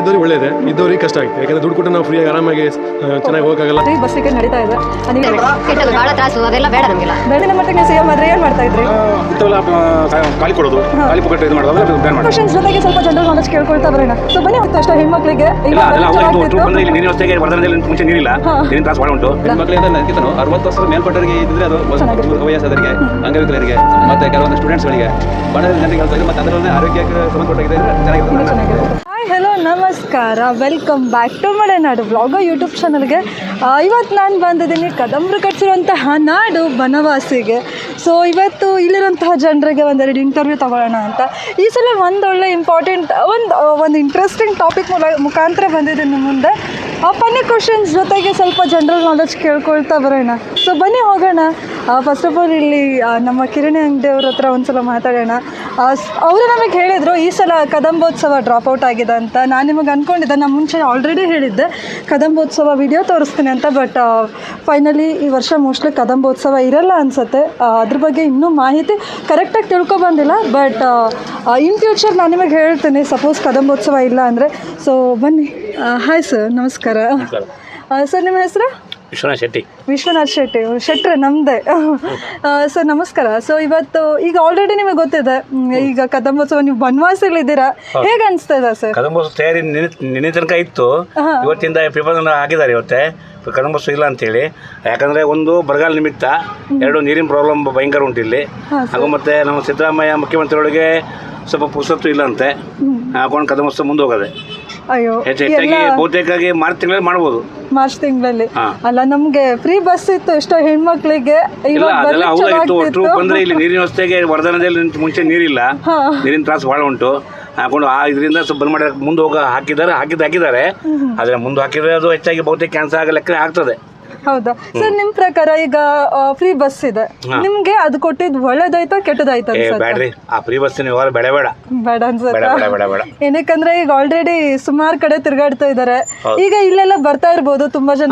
ಇದ್ದವ್ರಿಗೆ ಒಳ್ಳೇದೆ. ಇದ್ದವ್ರಿಗೆ ಕಷ್ಟ ಆಗುತ್ತೆ. ಯಾಕಂದ್ರೆ ದುಡ್ಡು ಕೊಟ್ಟು ನಾವು ಫ್ರೀಯಾಗಿ ಆರಾಮಾಗಿ ಚೆನ್ನಾಗಿ ಹೋಗೋಕ್ಕಾಗಲ್ಲ ಫ್ರೀ ಬಸ್ ಟಿಕೆಟ್ ನಡೀತಾ ಇದೆ. ನೀವು ಭಾಳ ತ್ರಾಸು ಅದೆಲ್ಲ ಬೇಡ ನಮಗೆಲ್ಲ. ಬೆಳಗಿನ ಮಟ್ಟಿಗೆ ಸಿ ಎಂ ಆದ್ರೆ ಏನು ಮಾಡ್ತಾ ಇದ್ರಿ? ಇಂಥವೆಲ್ಲ ಆ, ಖಾಲಿ ಕೊಡೋದು. ಖಾಲಿ ಪುಕ್ಕಟ್ಟೆ ಇದು ಮಾಡೋದು ಅವೆಲ್ಲ ಬ್ಯಾನ್ ಮಾಡಿ ಕ್ವಶನ್ಸ್ ಜೊತೆಗೆ ಸ್ವಲ್ಪ ಜನರಲ್ ನಾಲೆಜ್ ಕೇಳ್ಕೊಳ್ತಾ ಬರೋಣ. ಸೊ ಬನ್ನಿ ಅಷ್ಟೇ ಹೆಣ್ಮಕ್ಳಿಗೆ. ಇಲ್ಲ ಅದೆಲ್ಲ ಅವ್ರು ಆಗ್ತಿತ್ತು. ಬಂದ್ರೆ ಇಲ್ಲಿ ನೀರಿನ ವ್ಯವಸ್ಥೆಗೆ ವರ್ಧನದಲ್ಲಿ ಮುಂಚೆ ನೀರಿಲ್ಲ ನೀರಿನ ತ್ರಾಸ ಭಾಳ ಉಂಟು. ಹೆಣ್ಮಕ್ಳಿಂದ ನನಗಿಂತನೂ ಅರವತ್ತು ವರ್ಷದ ಮೇಲ್ಪಟ್ಟವರಿಗೆ ಇದ್ದರೆ ಅದು ವಯಸ್ಸಾದರಿಗೆ ಅಂಗವಿಕಲರಿಗೆ ಮತ್ತೆ ಕೆಲವೊಂದು ಸ್ಟೂಡೆಂಟ್ಸ್ಗಳಿಗೆ ಬಡ ಜನರಿಗೆ ಹೇಳ್ತಾ ಇದ್ದಾರೆ ಮತ್ತೆ ಅದರಲ್ಲೇ ಆರೋಗ್ಯಕ್ಕೆ ಸಂಬಂಧಪಟ್ಟಾಗಿದೆ ಚೆನ್ನಾಗಿರುತ್ತೆ. ಹಾಯ್ ಹಲೋ ನಮಸ್ಕಾರ. Welcome back to Malenadu blog YouTube ಚಾನಲ್ಗೆ ಇವತ್ತು ನಾನು ಬಂದಿದ್ದೀನಿ ಕದಂಬರು ಕಟ್ಸಿರುವಂತಹ ನಾಡು ಬನವಾಸಿಗೆ. ಸೊ ಇವತ್ತು ಇಲ್ಲಿರುವಂತಹ ಜನರಿಗೆ ಒಂದೆರಡು ಇಂಟರ್ವ್ಯೂ ತಗೊಳ್ಳೋಣ ಅಂತ. ಈ ಸಲ ಒಂದೊಳ್ಳೆ ಇಂಪಾರ್ಟೆಂಟ್ ಒಂದು ಒಂದು ಇಂಟ್ರೆಸ್ಟಿಂಗ್ ಟಾಪಿಕ್ ಮುಖಾಂತರ ಬಂದಿದ್ದೀನಿ ಮುಂದೆ ಫನ್ನಿ ಕ್ವಶನ್ಸ್ ಜೊತೆಗೆ ಸ್ವಲ್ಪ ಜನರಲ್ ನಾಲೆಜ್ ಕೇಳ್ಕೊಳ್ತಾ ಬರೋಣ. ಸೊ ಬನ್ನಿ ಹೋಗೋಣ. ಫಸ್ಟ್ ಆಫ್ ಆಲ್ ಇಲ್ಲಿ ನಮ್ಮ ಕಿರಣಿ ಅಂಗಡಿಯವ್ರ ಹತ್ರ ಒಂದ್ಸಲ ಮಾತಾಡೋಣ. ಅವರು ನಮಗೆ ಹೇಳಿದರು, ಈ ಸಲ ಕದಂಬೋತ್ಸವ ಡ್ರಾಪ್ ಔಟ್ ಆಗಿದೆ ಅಂತ. ನಾನು ನಿಮಗೆ ಅನ್ಕೊಂಡಿದ್ದೆ ನಾನು ಮುಂಚೆ ಆಲ್ರೆಡಿ ಹೇಳಿದ್ದೆ, ಕದಂಬೋತ್ಸವ ವಿಡಿಯೋ ತೋರಿಸ್ತೀನಿ ಅಂತ ಬಟ್ ಫೈನಲಿ ಈ ವರ್ಷ ಮೋಸ್ಟ್ಲಿ ಕದಂಬೋತ್ಸವ ಇರಲ್ಲ ಅನ್ಸುತ್ತೆ. ಅದ್ರ ಬಗ್ಗೆ ಇನ್ನೂ ಮಾಹಿತಿ ಕರೆಕ್ಟಾಗಿ ತಿಳ್ಕೊಬಂದಿಲ್ಲ ಬಟ್ ಇನ್ ಫ್ಯೂಚರ್ ನಾನು ನಿಮಗೆ ಹೇಳ್ತೀನಿ ಸಪೋಸ್ ಕದಂಬೋತ್ಸವ ಇಲ್ಲ ಅಂದರೆ. ಸೊ ಬನ್ನಿ. ಹಾಯ್ ಸರ್ ನಮಸ್ಕಾರ. ಸರ್ ನಿಮ್ಮ ಹೆಸರು? ವಿಶ್ವನಾಥ್ ಶೆಟ್ಟಿ. ವಿಶ್ವನಾಥ್ ಶೆಟ್ಟಿ. ಶೆಟ್ರೆ ನಮ್ಮದೇ ಸರ್ ನಮಸ್ಕಾರ. ಸೊ ಇವತ್ತು ಈಗ ಆಲ್ರೆಡಿ ನಿಮಗೆ ಗೊತ್ತಿದೆ ಈಗ ಕದಂಬೋತ್ಸವ ನೀವು ಬನವಾಸಗಳಿದ್ದೀರಾ ಹೇಗೆ ಅನಿಸ್ತಾ ಇದೆ ಸರ್? ಕದಂಬೋತ್ಸವ ತಯಾರಿ ನಿನ್ನೆ ನಿನ್ನೆ ತನಕ ಇತ್ತು. ಇವತ್ತಿಂದ ಪ್ರಿಪೇರ್ ಹಾಕಿದ್ದಾರೆ ಇವತ್ತೆ. ಕದಂಬೋತ್ಸವ ಇಲ್ಲ ಅಂತೇಳಿ. ಯಾಕಂದರೆ ಒಂದು ಬರಗಾಲ ನಿಮಿತ್ತ ಎರಡು ನೀರಿನ ಪ್ರಾಬ್ಲಮ್ ಭಯಂಕರ ಉಂಟು ಇಲ್ಲಿ. ಹಾಗೂ ಮತ್ತೆ ನಮ್ಮ ಸಿದ್ದರಾಮಯ್ಯ ಮುಖ್ಯಮಂತ್ರಿಗಳಿಗೆ ಸ್ವಲ್ಪ ಪುಸ್ತಕ ಇಲ್ಲಂತೆ ಹಾಕೊಂಡು ಕದಂಬೋತ್ಸವ ಮುಂದೆ ಹೋಗೋದೆ. ಅಯ್ಯೋ ಹೆಚ್ಚು ಹೆಚ್ಚಾಗಿ ಬಹುತೇಕಾಗಿ ಮಾರ್ಚ್ ತಿಂಗಳಲ್ಲಿ ಮಾಡ್ಬೋದು. ಮಾರ್ಚ್ ತಿಂಗಳಲ್ಲಿ. ಅಲ್ಲ ನಮ್ಗೆ ಫ್ರೀ ಬಸ್ ಇತ್ತು ಎಷ್ಟೋ ಹೆಣ್ಮಕ್ಳಿಗೆ. ಇಲ್ಲ ಇವಾಗ ಅದೆಲ್ಲ ಬರ್ಲಿಕ್ಕೆ ಹೌದಾಗಿತ್ತು ಚಲೋ ಆಗ್ತಿತ್ತು. ಬಂದ್ರೆ ಇಲ್ಲಿ ನೀರಿನ ವ್ಯವಸ್ಥೆಗೆ ವರ್ಧನದಲ್ಲಿ ಮುಂಚೆ ನೀರಿಲ್ಲ. ನೀರಿನ ತ್ರಾಸ ಬಹಳ ಉಂಟು. ಹಾಕೊಂಡು ಆ ಇದರಿಂದ ಸ್ವಲ್ಪ ಬಂದ್ ಮಾಡಿ ಮುಂದೆ ಹೋಗ ಹಾಕಿದ್ದಾರೆ ಹಾಕಿದ್ದು ಹಾಕಿದ್ದಾರೆ. ಆದ್ರೆ ಮುಂದೆ ಹಾಕಿದ್ರೆ ಅದು ಹೆಚ್ಚಾಗಿ ಬಹುತೇಕ ಕ್ಯಾನ್ಸರ್ ಆಗ ಲೆಕ್ಕ ಆಗ್ತದೆ. ಹೌದಾ. ಸರ್ ನಿಮ್ ಪ್ರಕಾರ ಈಗ ಫ್ರೀ ಬಸ್ ಇದೆ. ನಿಮ್ಗೆ ಅದು ಕೊಟ್ಟಿದ್ ಒಳ್ಳೇದಾಯ್ತಾ ಕೆಟ್ಟದಾಯ್ತಾ ಬೇಡ್ರಿ ಬ್ಯಾಡ್ರಿ. ಆ ಫ್ರೀ ಬಸ್ ನೀವು ಬೇಡ ಬೇಡ. ಬೇಡ ಅನ್ಸುತ್ತೆ? ಏನಕ್ಕಂದ್ರೆ ಈಗ ಆಲ್ರೆಡಿ ಸುಮಾರು ಕಡೆ ತಿರ್ಗಾಡ್ತಾ ಇದಾರೆ. ಈಗ ಇಲ್ಲೆಲ್ಲ ಬರ್ತಾ ಇರ್ಬೋದು ತುಂಬಾ ಜನ.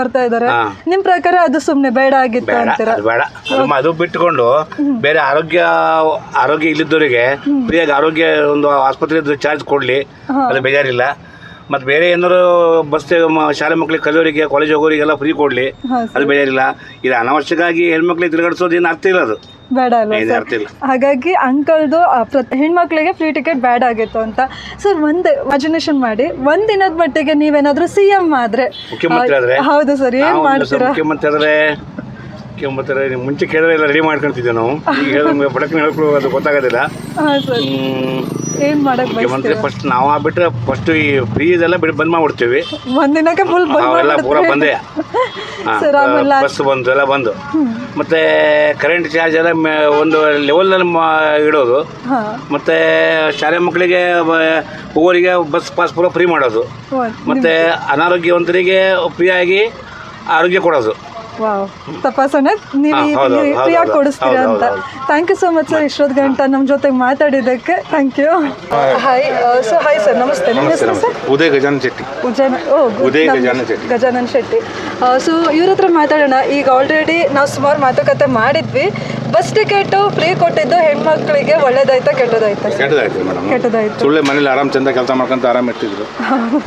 ಬರ್ತಾ ಇದಾರೆ. ನಿಮ್ ಪ್ರಕಾರ ಅದು ಸುಮ್ನೆ ಬೇಡ ಆಗಿತ್ತು ಬೇಡ ಅಂತೀರಾ? ಅದು ಬೇಡ. ಬಿಟ್ಟುಕೊಂಡು ಬೇರೆ ಆರೋಗ್ಯ ಆರೋಗ್ಯ ಇಲ್ಲಿದ್ದವರಿಗೆ ಫ್ರೀಯಾಗಿ ಆರೋಗ್ಯ ಒಂದು ಆಸ್ಪತ್ರೆ ಚಾರ್ಜ್ ಕೊಡ್ಲಿ. ಅದು ಬೇಜಾರಿಲ್ಲ. ಮತ್ತು ಬೇರೆ ಏನಾದ್ರು ಬಸ್ ಶಾಲೆ ಮಕ್ಕಳಿಗೆ ಕಲಿಯೋರಿಗೆ ಕಾಲೇಜ್ ಹೋಗೋರಿಗೆಲ್ಲ ಫ್ರೀ ಕೊಡಲಿ. ಅದು ಇಲ್ಲ. ಇದು ಅನಾವಶ್ಯಕವಾಗಿ ಹೆಣ್ಮಕ್ಳಿಗೆ ತಿರುಗಾಡಿಸೋದು ಏನು ಅರ್ಥ ಇಲ್ಲ ಅದು. ಬೇಡ ಅಲ್ವಾ ಸರ್? ಹಾಗಾಗಿ ಅಂಕಲ್ದು ಹೆಣ್ಮಕ್ಳಿಗೆ ಫ್ರೀ ಟಿಕೆಟ್ ಬೇಡ ಆಗಿತ್ತು ಅಂತ. ಸರ್ ಒಂದು ಇಮ್ಯಾಜಿನೇಷನ್ ಮಾಡಿ. ಒಂದಿನದ ದಿನದ ಮಟ್ಟಿಗೆ ನೀವೇನಾದ್ರೂ ಸಿ ಎಂ ಆದ್ರೆ ಹೌದು ಸರ್. ಏನು ಮಾಡ್ತೀರಾ? ಮುಖ್ಯಮಂತ್ರಿ ಆದರೆ ಮುಂಚೆ ಕೇಳಿದ್ರೆ ಎಲ್ಲ ರೆಡಿ ಮಾಡ್ಕೊಂತಿದ್ದೆ ನಾವು. ಈಗ ಹೇಳಿದ್ರೆ ಬಡಕಿನ ಹೇಳ್ಕೊಳ್ಳೋ ಅದು ಗೊತ್ತಾಗೋದಿಲ್ಲ. ಹಾ ಸರ್. ಹ್ಮ್, ಏನ್ ಮಾಡಕ್ ಮುಖ್ಯಮಂತ್ರಿ ಫಸ್ಟ್ ನಾವು ಆಗ್ಬಿಟ್ರೆ ಫಸ್ಟ್ ಈ ಫ್ರೀ ಇದೆಲ್ಲ ಬಿಟ್ಟು ಬಂದ್ ಮಾಡ್ಬಿಡ್ತೀವಿ. ಒಂದಿನಕ್ಕೆ ದಿನಕ್ಕೆ ಫುಲ್ ಅವೆಲ್ಲ ಪೂರ ಬಂದೆ. ಸರ್ ಆಮೇಲೆ ಬಸ್ ಬಂದು ಎಲ್ಲ ಬಂದು. ಮತ್ತೆ ಕರೆಂಟ್ ಚಾರ್ಜ್ ಎಲ್ಲ ಮೆ- ಒಂದು ಲೆವೆಲ್ನಲ್ಲಿ ಇಡೋದು. ಹಾ. ಮತ್ತೆ ಶಾಲೆ ಮಕ್ಕಳಿಗೆ ಹೋಗೋರಿಗೆ ಬಸ್ ಪಾಸ್ ಪೂರ ಫ್ರೀ ಮಾಡೋದು. ಒಂದ್- ಮತ್ತೆ ಅನಾರೋಗ್ಯವಂತರಿಗೆ ಫ್ರೀಯಾಗಿ ಆರೋಗ್ಯ ಕೊಡೋದು. ವಾವ್. ತಪಾಸಣೆ? ನೀವು ಹಾ, ಹೌದು, ಹೌದು, ಫ್ರೀಯಾಗಿ ಹೌದು, ಕೊಡಿಸ್ತೀರಾ ಹೌದು, ಅಂತ? ಹೌದು, thank you so much sir ಇಷ್ಟೊತ್ತು ಗಂಟ ನಮ್ಮ ಜೊತೆ ಮಾತಾಡಿದ್ದಕ್ಕೆ. Thank you hi so hi sir ನಮಸ್ತೆ. ನಿಮ್ಮ ಹೆಸರು ಸರ್ ಉದಯ ಗಜಾನನ್ ಶೆಟ್ಟಿ. ಉಜ್ಜನ ಓ ಗು- ಉದಯ್ ಗಜಾನನ್ ಶೆಟ್ಟಿ. ಗಜಾನನ್ ಶೆಟ್ಟಿ. ಸೊ ಇವ್ರ ಹತ್ರ ಮಾತಾಡೋಣ. ಈಗ ಆಲ್ರೆಡಿ ನಾವು ಸುಮಾರು ಮಾತುಕತೆ ಮಾಡಿದ್ವಿ. ಬಸ್ ಟಿಕೆಟ್ ಫ್ರೀ ಕೊಟ್ಟಿದ್ದು ಹೆಣ್ಮಕ್ಳಿಗೆ ಒಳ್ಳೇದಾಯ್ತಾ ಕೆಟ್ಟದಾಯ್ತಾ? ಕೆಟ್ಟದಾಯ್ತು ಮೇಡಮ್. ಕೆಟ್ಟದಾಯ್ತು. ಸುಳ್ಳೆ ಮನೇಲಿ ಆರಾಮ್ ಚಂದ ಕೆಲಸ ಮಾಡ್ಕೊಂತ ಆರಾಮ್ ಇರ್ತಿದ್ರು.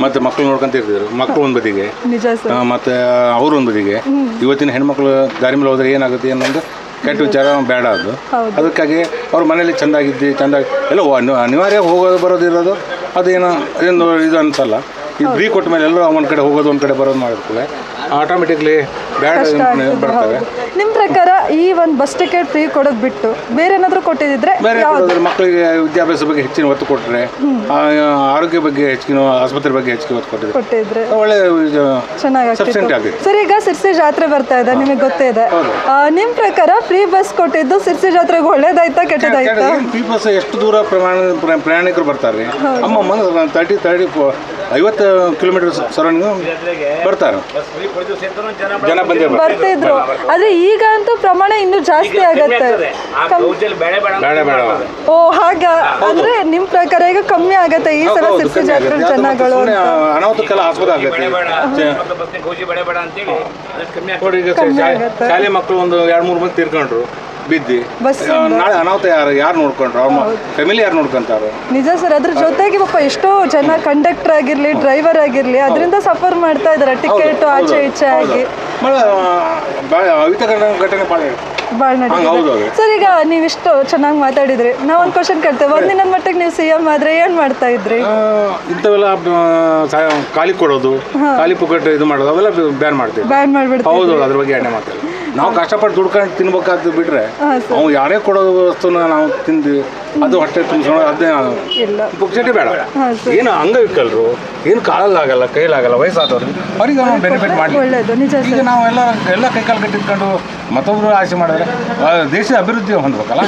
ಮತ್ತೆ ಮಕ್ಳು ನೋಡ್ಕೊಂತ ಇರ್ತಿದ್ರು. ಮಕ್ಳು ಒಂದ್ ಬದಿಗೆ. ನಿಜ ಸರ್. ಆ, ಮತ್ತೆ ಅವ್ರು ಒಂದ್ ಬದಿಗೆ. ಇವತ್ತಿನ ಹೆಣ್ಮಕ್ಳು ದಾರಿ ಮೇಲೆ ಹೋದ್ರೆ ಏನಾಗುತ್ತೆ ಅನ್ನೋದು ಕೆಟ್ಟ ವಿಚಾರ ಬೇಡ ಅದು. ಹೌದು. ಅದಕ್ಕಾಗಿ ಅವ್ರ ಮನೇಲಿ ಚೆಂದಾಗಿದ್ದು ಚಂದ ಎಲ್ಲ ಅನಿ- ಅನಿವಾರ್ಯ ಹೋಗೋದು ಬರೋದು ಇರೋದು ಅದೇನೋ ಏನು ಇದು ಅನ್ಸಲ್ಲ. ಈ ಫ್ರೀ ಕೊಟ್ಟ ಮೇಲೆ ಎಲ್ಲರೂ ಒಂದ್ ಕಡೆ ಹೋಗೋದು ಒಂದ್ ಕಡೆ ಬರೋದು ಮಾಡಿದ್ಮೇಲೆ ಆಟೋಮೆಟಿಕ್ಲಿ ಬ್ಯಾಡ್ ಕಷ್ಟ ಆಗ್ತದೆ, ಬರ್ತವೆ. ಹೌದು. ನಿಮ್ ಪ್ರಕಾರ ಈ ಒಂದು ಬಸ್ ಟಿಕೆಟ್ ಫ್ರೀ ಕೊಡೋದ್ ಬಿಟ್ಟು ಬೇರೆ ಏನಾದರೂ ಕೊಟ್ಟಿದ್ರೆ ಬೇರೆ ಕೊಡೋದ್ರೆ ಮಕ್ಕಳಿಗೆ ವಿದ್ಯಾಭ್ಯಾಸ ಬಗ್ಗೆ ಹೆಚ್ಚಿನ ಒತ್ತು ಕೊಟ್ಟರೆ ಆರೋಗ್ಯ ಬಗ್ಗೆ ಹೆಚ್ಚಿನ ಆಸ್ಪತ್ರೆ ಬಗ್ಗೆ ಹೆಚ್ಚಿನ ಒತ್ತು ಕೊಟ್ಟಿದ್ರೆ ಕೊಟ್ಟಿದ್ರೆ ಒಳ್ಳೆ ಚೆನ್ನಾಗಿ ಸಬ್ಸೆಂಟ್ ಸರ್ ಈಗ ಸಿರ್ಸಿ ಜಾತ್ರೆ ಬರ್ತಾ ಇದೆ ನಿಮಗೆ ಗೊತ್ತೇ ಇದೆ. ನಿಮ್ಮ ನಿಮ್ ಪ್ರಕಾರ ಫ್ರೀ ಬಸ್ ಕೊಟ್ಟಿದ್ದು ಸಿರ್ಸಿ ಜಾತ್ರೆಗೆ ಒಳ್ಳೇದಾಯ್ತಾ ಕೆಟ್ಟದಾಯ್ತಾ? ಫ್ರೀ ಬಸ್ ಎಷ್ಟು ದೂರ ಪ್ರಮಾಣ ಪ್ರ- ಪ್ರಯಾಣಿಕರು ಬರ್ತಾರೆ? ಅಮ್ಮ ಮನ ತರ್ಟಿ ತರ್ಟಿ ಐವತ್ತು ಕಿಲೋಮೀಟರ್ ಸರೌಂಡಿಂಗ್ ಬರ್ತಾರೆ. ಜನ ಬಂದೇ ಬರ್ತಿದ್ರು. ಆದ್ರೆ ಈಗ ಅಂತೂ ಪ್ರಮಾಣ ಇನ್ನೂ ಜಾಸ್ತಿ ಆಗತ್ತೆ. ಓ ಹಾಗ. ಅಂದ್ರೆ ನಿಮ್ ಪ್ರಕಾರ ಈಗ ಕಮ್ಮಿ ಆಗತ್ತೆ ಈ ಸಲ ಸಿರ್ಸಿ ಜಾತ್ರೆ ಜನಗಳು ಅನಾಹುತಕ್ಕೆಲ್ಲ ಆಸ್ಪದ ಆಗುತ್ತೆ. ಶಾಲೆ ಮಕ್ಕಳು ಒಂದು ಎರಡು ಮೂರು ಮಂದಿ ತೀರ್ಕೊಂಡ್ರು. ಬಿದ್ದು. ಬಸ್ ನಾಳೆ ಅನಾಹುತ ಯಾರು ಯಾರು ನೋಡ್ಕೊಂಡ್ರು? ಅವ್ರ ಫ್ಯಾಮಿಲಿ ಯಾರು ನೋಡ್ಕೊಂತಾರೆ? ನಿಜ ಸರ್ ಅದ್ರ ಜೊತೆಗೆ ಪಾಪ ಎಷ್ಟೋ ಜನ ಕಂಡಕ್ಟರ್ ಆಗಿರ್ಲಿ ಡ್ರೈವರ್ ಆಗಿರ್ಲಿ ಅದರಿಂದ ಸಫರ್ ಮಾಡ್ತಾ ಇದಾರೆ ಟಿಕೆಟ್ ಆಚೆ ಈಚೆ ಆಗಿ. ಘಟನೆ ಸರ್ ಈಗ ನೀವಿಷ್ಟು ಚೆನ್ನಾಗಿ ಮಾತಾಡಿದ್ರಿ. ನಾವು ಒಂದು ಕ್ವಶನ್ ಕೇಳ್ತೇವೆ. ಒಂದಿನ ಮಟ್ಟಿಗೆ ನೀವು ಸಿ ಎಂ ಆದ್ರೆ ಏನ್ ಮಾಡ್ತಾ ಇದ್ರಿ? ಇಂಥವೆಲ್ಲ ಖಾಲಿ ಕೊಡೋದು ಖಾಲಿ ಪುಕ್ಕಟ್ ಇದು ಮಾಡೋದು ಅವೆಲ್ಲ ಬ್ಯಾನ್ ಮಾಡ್ತೀವಿ. ಬ್ಯಾನ್ ಮಾಡ್ಬಿಡ್ತೀವಿ. ಹೌದು ಅದ್ರ ಬಗ್ಗೆ ಎಣ್ಣೆ ಮಾತಾಡಿ. ನಾವು ಕಷ್ಟಪಟ್ಟು ದುಡ್ಕೊಂಡು ತಿನ್ಬೇಕಾದ್ದು ಬಿಟ್ರೆ ಅವ್ನು ಯಾರೇ ಕೊಡೋ ವಸ್ತುನ ನಾವು ತಿಂದು ಅದು ಹೊಟ್ಟೆ ತುಂಬಿಸೋಣ ಅದೇ ಪುಕ್ಸಟಿ ಬೇಡ. ಏನು ಅಂಗವಿಕಲರು ಏನು ಕಾಲಲ್ಲಾಗಲ್ಲ ಕೈಲಾಗಲ್ಲ ವಯಸ್ಸಾದವ್ರಿಗೆ ಅವ್ರಿಗೆ ಬೆನಿಫಿಟ್ ಮಾಡಿ ಈಗ ನಾವೆಲ್ಲ ಎಲ್ಲ ಕೈಕಾಲು ಕಟ್ಟಿಟ್ಕೊಂಡು ಮತ್ತೊಬ್ರು ಆಸೆ ಮಾಡಿದ್ರೆ ದೇಶದ ದೇಶ ಅಭಿವೃದ್ಧಿ ಹೊಂದಬೇಕಲ್ಲ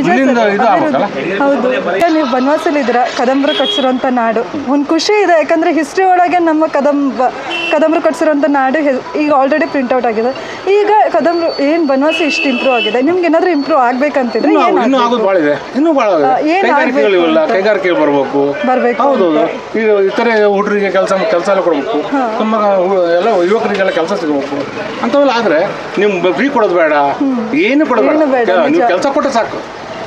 ಇಲ್ಲಿಂದ ಇದು ಆಗ್ಬೇಕಲ್ಲ? ಹೌದು. ನೀವು ಬನವಾಸಲಿದ್ದೀರ ಕದಂಬರು ಕಟ್ಸಿರೋಂಥ ನಾಡು. ಒಂದು ಖುಷಿ ಇದೆ ಯಾಕಂದ್ರೆ ಹಿಸ್ಟ್ರಿ ಒಳಗೆ ನಮ್ಮ ಕದಂಬ ಕದಂಬರು ಕಟ್ಸಿರೋಂಥ ನಾಡು ಈಗ ಆಲ್ರೆಡಿ ಪ್ರಿಂಟ್ ಔಟ್ ಆಗಿದೆ. ಈಗ ಕದಂಬರು ಏನು ಬನವಾಸ ಇಷ್ಟು ಇಂಪ್ರೂವ್ ಆಗಿದೆ? ನಿಮ್ಗೆ ಏನಾದರೂ ಇಂಪ್ರೂವ್ ಆಗ್ಬೇಕಂತಿದ್ರೆ ಇನ್ನೂ ಏನು ಇನ್ನೂ ಆಗೋದು ಭಾಳ ಇದೆ ಇನ್ನೂ ಭಾಳ ಇದೆ ಏನ್ ಕೈಗಾರಿಕೆಗಳು ಕೈಗಾರಿಕೆ ಬರಬೇಕು. ಬರಬೇಕು ಹೌದು ಹೌದು. ಈಗ ಇತರೆ ಹುಡುಗರಿಗೆ ಕೆಲಸ ಕೆಲಸ ಎಲ್ಲ ಕೊಡಬೇಕು. ನಮ್ಮ ಎಲ್ಲ ಯುವಕರಿಗೆಲ್ಲ ಕೆಲಸ ಸಿಗಬೇಕು. ಅಂಥವೆಲ್ಲ ಆದರೆ ನಿಮ್ಮ ಫ್ರೀ ಕೊಡೋದು ಬೇಡ ಏನು ಕೊಡೋದು ಬೇಡ, ನೀವು ಕೆಲಸ ಕೊಟ್ಟರೆ ಸಾಕು.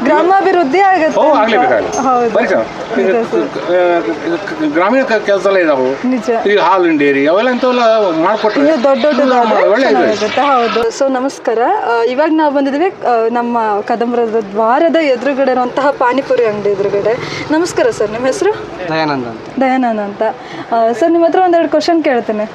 ಗ್ರಾಮಾಭಿವೃದ್ಧಿ ಆಗುತ್ತೆ ಓ. ಆಗ್ಲೇಬೇಕಾಗಲಿ ಗ್ರಾಮೀಣ ಕೆಲಸ ಎಲ್ಲ ಇದಾವೆ ನಿಜ ಈಗ ಹಾಲಿನ ಡೇರಿ ಅವೆಲ್ಲ ಇಂಥವೆಲ್ಲ ಮಾಡಿಕೊಟ್ರೆ ಇನ್ನು ದೊಡ್ಡ ದೊಡ್ಡ ಒಳ್ಳೆ ಇದೆ. ಹೌದು ಸೊ ನಮಸ್ಕಾರ ಇವಾಗ ನಾವು ಬಂದಿದ್ದೀವಿ ನಮ್ಮ ಕದಂಬರದ ದ್ವಾರದ ಎದುರುಗಡೆ ಇರುವಂತಹ ಪಾನಿಪುರಿ ಅಂಗಡಿ ಎದುರುಗಡೆ ನಮಸ್ಕಾರ ಸರ್ ನಿಮ್ಮ ಹೆಸರು ದಯಾನಂದ ದಯಾನಂದ ದಯಾನಂದ್ ಅಂತ ಸರ್ ನಿಮ್ಮ ಹತ್ರ ಒಂದೆರಡು ಕ್ವಶನ್ ಕೇಳ್ತೇನೆ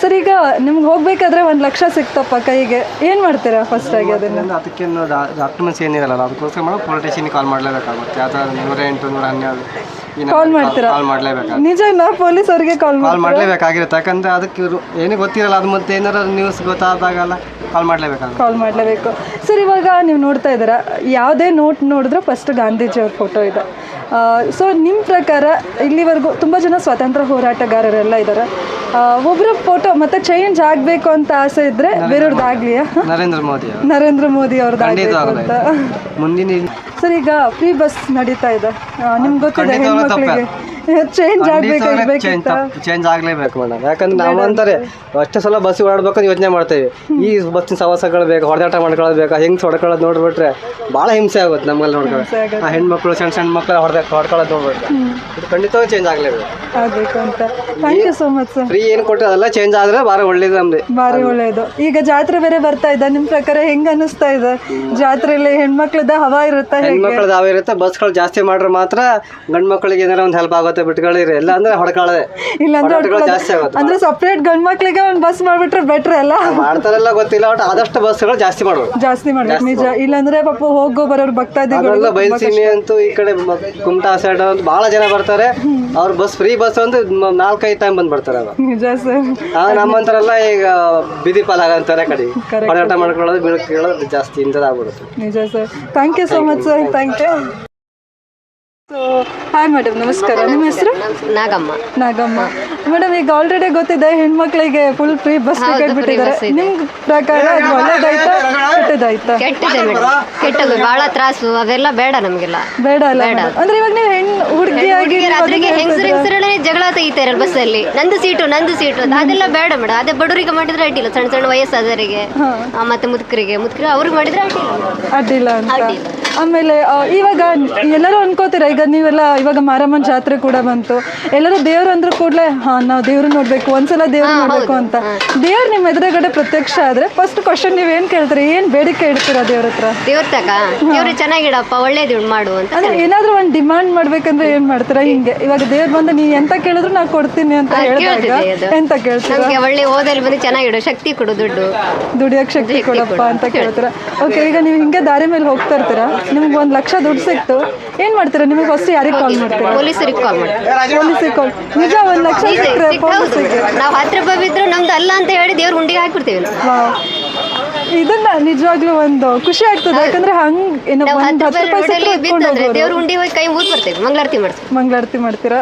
ಸರ್ ಈಗ ನಿಮ್ಗೆ ಹೋಗ್ಬೇಕಾದ್ರೆ ಒಂದು ಲಕ್ಷ ಸಿಕ್ತಪ್ಪ ಕೈಗೆ ಏನು ಮಾಡ್ತೀರಾ ಫಸ್ಟ್ ಆಗಿ ಅದನ್ನು ಅದಕ್ಕೇನು ಡಾಕ್ಯುಮೆಂಟ್ಸ್ ಏನಿರಲ್ಲ ಅದಕ್ಕೋಸ್ಕರ ಸ್ಟೇಷನ್ಗೆ ಕಾಲ್ ಮಾಡಲೇಬೇಕಾಗುತ್ತೆ. ಅಥವಾ ನೂರ ಎಂಟು ನೂರ ಹನ್ನೆರಡು ಕಾಲ್ ಮಾಡ್ತೀರಾ? ಕಾಲ್ ಮಾಡಲೇಬೇಕಾಗುತ್ತೆ. ನಿಜನಾ ಪೊಲೀಸ್ ಅವರಿಗೆ ಕಾಲ್ ಕಾಲ್ ಮಾಡಿ ಮಾಡಲೇಬೇಕಾಗಿರುತ್ತೆ. ಯಾಕಂದ್ರೆ ಅದಕ್ಕೆ ಇವರು ಏನು ಗೊತ್ತಿರಲ್ಲ ಅದು ಮತ್ತೆ ಏನಾರ ನ್ಯೂಸ್ ಗೊತ್ತಾದಾಗಲ್ಲ ಕಾಲ್ ಮಾಡಲೇಬೇಕಾಗುತ್ತೆ. ಕಾಲ್ ಮಾಡಲೇಬೇಕು. ಸರ್ ಇವಾಗ ನೀವು ನೋಡ್ತಾ ಇದ್ದೀರಾ ಯಾವುದೇ ನೋಟ್ ನೋಡಿದ್ರೂ ಫಸ್ಟ್ ಗಾಂಧೀಜಿಯವ್ರ ಫೋಟೋ ಇದೆ. ಸೊ ನಿಮ್ಮ ಪ್ರಕಾರ ಇಲ್ಲಿವರೆಗೂ ತುಂಬ ಜನ ಸ್ವಾತಂತ್ರ್ಯ ಹೋರಾಟಗಾರರೆಲ್ಲ ಇದ್ದಾರೆ ಒಬ್ಬರ ಫೋಟೋ ಮತ್ತೆ ಚೇಂಜ್ ಆಗಬೇಕು ಅಂತ ಆಸೆ ಇದ್ರೆ ಬೇರೆಯವ್ರದ್ದಾಗ್ಲಿಯಾ ನರೇಂದ್ರ ಮೋದಿ ನರೇಂದ್ರ ಮೋದಿ ಅವ್ರದ್ದು ಖಂಡಿತವಾಗ್ಲೂ ಅಂತ. ಮುಂದಿನ ಸರ್ ಈಗ ಫ್ರೀ ಬಸ್ ನಡೀತಾ ಇದೆ. ನಿಮ್ಗೆ ಗೊತ್ತಿದೆ ಹೆಣ್ಮಕ್ಳಿಗೆ. Change change ಆಗ್ಲೇಬೇಕು madam. ಯಾಕಂದ್ರೆ ನಾವು ಅಂತಾರೆ ಅಷ್ಟೇ ಸಲ ಬಸ್ ಓಡಾಡ್ಬೇಕಂತ ಯೋಚನೆ ಮಾಡ್ತೇವೆ. ಈ ಬಸ್ಸಿನ ಸವಾಸಗಳು ಬೇಕು ಹೊಡೆದಾಟ ಮಾಡ್ಕೊಳ್ಳೋದು ಬೇಕಾ ಹೆಂಗೆ ಹೊಡ್ಕೊಳ್ಳೋದು ನೋಡ್ಬಿಟ್ರೆ ಭಾಳ ಹಿಂಸೆ ಆಗುತ್ತೆ ನಮ್ಮಲ್ಲಿ ನೋಡ್ಕೊಳ್ಳೋದು ಆ ಹೆಣ್ಮಕ್ಳು ಸಣ್ಣ ಸಣ್ಣ ಮಕ್ಕಳು ಹೊಡೆದ ಹೊಡ್ಕೊಳ್ಳೋದು ನೋಡ್ಬೇಕು ಇದು ಖಂಡಿತವಾಗಿ ಚೇಂಜ್ ಆಗ್ಲೇಬೇಕು. ಆಗಬೇಕು ಅಂತ thank you so much sir free ಏನು ಕೊಟ್ಟರೆ ಅದೆಲ್ಲ ಚೇಂಜ್ ಆದ್ರೆ ಬಾರಿ ಒಳ್ಳೇದು ನಮ್ದು. ಬಾರಿ ಒಳ್ಳೇದು. ಈಗ ಜಾತ್ರೆ ಬೇರೆ ಬರ್ತಾ ಇದೆ. ನಿಮ್ಮ ಪ್ರಕಾರ ಹೆಂಗ್ ಅನಿಸ್ತಾ ಇದೆ? ಜಾತ್ರೆಯಲ್ಲಿ ಹೆಣ್ಮಕ್ಳದ ಹವಾ ಇರುತ್ತೆ ಹೆಣ್ಮಕ್ಳದ ಹವಾ ಇರುತ್ತೆ. ಬಸ್ಗಳು ಜಾಸ್ತಿ ಮಾಡ್ರೆ ಮಾತ್ರ ಗಂಡ್ ಮಕ್ಕಳಿಗೆ ಏನಾರ ಒಂದು ಹೆಲ್ಪ್ ಆಗುತ್ತೆ. ಬಿಟ್ಗಳಿರಿ ಇಲ್ಲ ಅಂದ್ರೆ ಹೊಡ್ಕೊಳ್ಳೋದೆ. ಇಲ್ಲಾಂದ್ರೆ ಹೊಡ್ಕೊಳ್ಳೋದು. ಜಾಸ್ತಿ ಆಗುತ್ತೆ. ಅಂದ್ರೆ ಸಪ್ರೇಟ್ ಗಂಡ್ ಮಕ್ಳಿಗೆ ಒಂದು ಬಸ್ ಮಾಡ್ಬಿಟ್ರೆ ಬೆಟ್ರ್ ಎಲ್ಲ ಮಾಡ್ತಾರೆಲ್ಲ ಗೊತ್ತಿಲ್ಲ ಒಟ್ಟು ಆದಷ್ಟು ಬಸ್ಗಳು ಜಾಸ್ತಿ ಮಾಡ್ಬೋದು ಜಾಸ್ತಿ ಮಾಡ್ಬೇಕು ನಿಜ. ಇಲ್ಲಾಂದ್ರೆ ಪಾಪ ಹೋಗೋ ಬರೋರು ಭಕ್ತಾದಿಗಳು ಅದೆಲ್ಲ ಬಯಲುಸೀಮೆ ಅಂತೂ ಈ ಕಡೆ ಮ- ಕುಮಟಾ ಸೈಡ್ ಅಂತ ಬಹಳ ಜನ ಬರ್ತಾರೆ. ಅವ್ರ ಬಸ್ ಫ್ರೀ ಬಸ್ ಅಂತ ಮ- ನಾಲ್ಕೈದು ಟೈಮ್ ಬಂದ್ ಬರ್ತಾರೆ ಅವ್ರು ನಿಜ ಸರ್. ಆ, ನಮ್ಮಂತರೆಲ್ಲ ಈಗ ಬೀದಿ ಪಾಲಾಗಂತಾರೆ ಕಡೆ. Correct. ಹೊಡೆದಾಟ ಮಾಡ್ಕೊಳ್ಳೋದು ಬೀಳ್ಕೊಳ್ಳೋದು ಜಾಸ್ತಿ ಜಾಸ್ತಿ ಇಂಥದ್ದಾಗ್ಬಿಡುತ್ತೆ. ನಿಜ sir. Thank you so much sir thank you so hi madam ನಮಸ್ಕಾರ. ನಿಮ್ಮ ಹೆಸರು? ನಾಗಮ್ಮ. ನಾಗಮ್ಮ. ಮೇಡಮ್ ಈಗ ಆಲ್ರೆಡಿ ಗೊತ್ತಿದೆ ಹೆಣ್ಮಕ್ಳಿಗೆ ಫುಲ್ ಫ್ರೀ ಬಸ್ ಟಿಕೆಟ್ ಬಿಟ್ಟಿದ್ದಾರೆ. ನಿಮ್ ಪ್ರಕಾರ ಅದು ಒಳ್ಳೇದಾಯ್ತಾ ಕೆಟ್ಟದಾಯ್ತಾ? ಕೆಟ್ಟಿದೆ ಮೇಡಮ್ ಕೆಟ್ಟದು ಬಹಳ ತ್ರಾಸು ಅವೆಲ್ಲ ಬೇಡ ನಮಗೆಲ್ಲ. ಬೇಡ ಅಲ್ಲ. ಅಂದ್ರೆ ಇವಾಗ ನೀವು ಹೆಣ್ಣು ಹುಡುಗಿಯಾಗಿ ರಾತ್ರಿಗೆ ಹೆಂಗಸರು ಹೆಂಗಸರಲ್ಲೇ ಜಗಳ ತೆಗಿತಾರೆ ಬಸ್ಸಲ್ಲಿ ನಂದು ಸೀಟು ನಂದು ಸೀಟು ಅಂತ. ಅದೆಲ್ಲ ಬೇಡ ಮೇಡಮ್ ಅದೇ ಬಡವರಿಗೆ ಮಾಡಿದ್ರೆ ಅಡ್ಡಿಲ್ಲ. ಸಣ್ಣ ಸಣ್ಣ ವಯಸ್ಸಾದವರಿಗೆ ಮತ್ತೆ ಮುದುಕರಿಗೆ. ಮುದುಕರಿಗೆ ಅವ್ರಿಗೆ ಮಾಡಿದ್ರೆ ಅಡ್ಡಿಲ್ಲ ಅಡ್ಡಿಲ್ಲ ಅಂತ. ಆಮೇಲೆ ಇವಾಗ ಎಲ್ಲರೂ ಅನ್ಕೋತೀರ ಈಗ ನೀವೆಲ್ಲ ಇವಾಗ ಮಾರಮ್ಮನ ಜಾತ್ರೆ ಕೂಡ ಬಂತು. ಎಲ್ಲರೂ ದೇವ್ರ ಅಂದ್ರೂ ಕೂಡಲೇ ಹಾ ನಾವು ದೇವ್ರು ನೋಡ್ಬೇಕು ಒಂದ್ಸಲ ದೇವ್ರ ನೋಡ್ಬೇಕು ಅಂತ. ದೇವ್ರು ನಿಮ್ಮ ಎದುರುಗಡೆ ಪ್ರತ್ಯಕ್ಷ ಆದ್ರೆ ಫಸ್ಟ್ ಕ್ವಶನ್ ನೀವೇನ್ ಕೇಳ್ತೀರಿ? ಏನ್ ಬೇಡಿಕೆ ಇಡ್ತೀರಾ ದೇವ್ರ ಹತ್ರ? ದೇವ್ರ ಚೆನ್ನಾಗಿಡಪ್ಪ ಒಳ್ಳೇದು ಮಾಡು ಅಂತ ಅಂದ್ರೆ ಏನಾದ್ರೂ ಒಂದ್ ಡಿಮಾಂಡ್ ಮಾಡ್ಬೇಕಂದ್ರೆ ಏನ್ ಮಾಡ್ತೀರಾ? ಹಿಂಗೆ ಇವಾಗ ದೇವ್ರ ಬಂದು ನೀ ಎಂತ ಕೇಳಿದ್ರು ನಾ ಕೊಡ್ತೀನಿ ಅಂತ ಹೇಳಿದಾಗ. ಎಂತ ಕೇಳ್ತೀರಾ? ನಮ್ಗೆ ಒಳ್ಳೆ ಓದಲ್ಲಿ ಬಂದು ಚೆನ್ನಾಗಿಡು ಶಕ್ತಿ ಕೊಡು ದುಡ್ಡು. ದುಡಿಯೋಕ್ ಶಕ್ತಿ ಕೊಡಪ್ಪ ಅಂತ ಕೇಳ್ತೀರಾ? ಓಕೆ ಈಗ ನೀವು ಹಿಂಗೆ ದಾರಿ ಮೇಲೆ ಹೋಗ್ತಾ ಇರ್ತೀರಾ? ನಿಮ್ಗೆ ಒಂದ್ ಲಕ್ಷ ದುಡ್ಡು ಸಿಕ್ತು. ಏನ್ ಮಾಡ್ತೀರಾ? ನಿಮಗೆ ಫಸ್ಟ್ ಯಾರಿಗೆ ಕಾಲ್ ಮಾಡ್ತೀರಾ? ಪೊಲೀಸರಿಗೆ ಕಾಲ್ ಮಾಡ್ತೀರಾ ಪೊಲೀಸಿಗೆ ಕಾಲ್ ನಿಜ ಒಂದು ಲಕ್ಷ ಸಿಕ್ಕರೆ ಪೊಲೀಸಿಗೆ ನಾವು ಹತ್ತು ರೂಪಾಯಿ ಬಿದ್ರು ನಮ್ದು ಅಲ್ಲ ಅಂತ ಹೇಳಿ ದೇವ್ರ ಹುಂಡಿಗೆ ಹಾಕ್ಬಿಡ್ತೀವಿ ನಾವು. ವಾವ್. ಇದನ್ನ ನಿಜವಾಗ್ಲೂ ಒಂದು ಖುಷಿ ಆಗ್ತದೆ ಯಾಕಂದ್ರೆ ಹಂಗ್ ಏನೋ ನಾವು ಒಂದ್ ಹತ್ತು ಹತ್ತು ರೂಪಾಯಿ ರೂಪಾಯಿ ರೋಡಲ್ಲಿ ಸಿಕ್ಕರೆ ಎತ್ಕೊಂಡು ಬಿತ್ತಂದ್ರೆ ಹೋಗೋರು. ದೇವ್ರ ಹುಂಡಿ ಹೋಗಿ ಕೈ ಮೂತ್ ಬರ್ತೇವೆ ಮಂಗಳಾರತಿ ಮಾಡ್ತೀವಿ. ಮಂಗಳಾರತಿ ಮಾಡ್ತೀರಾ?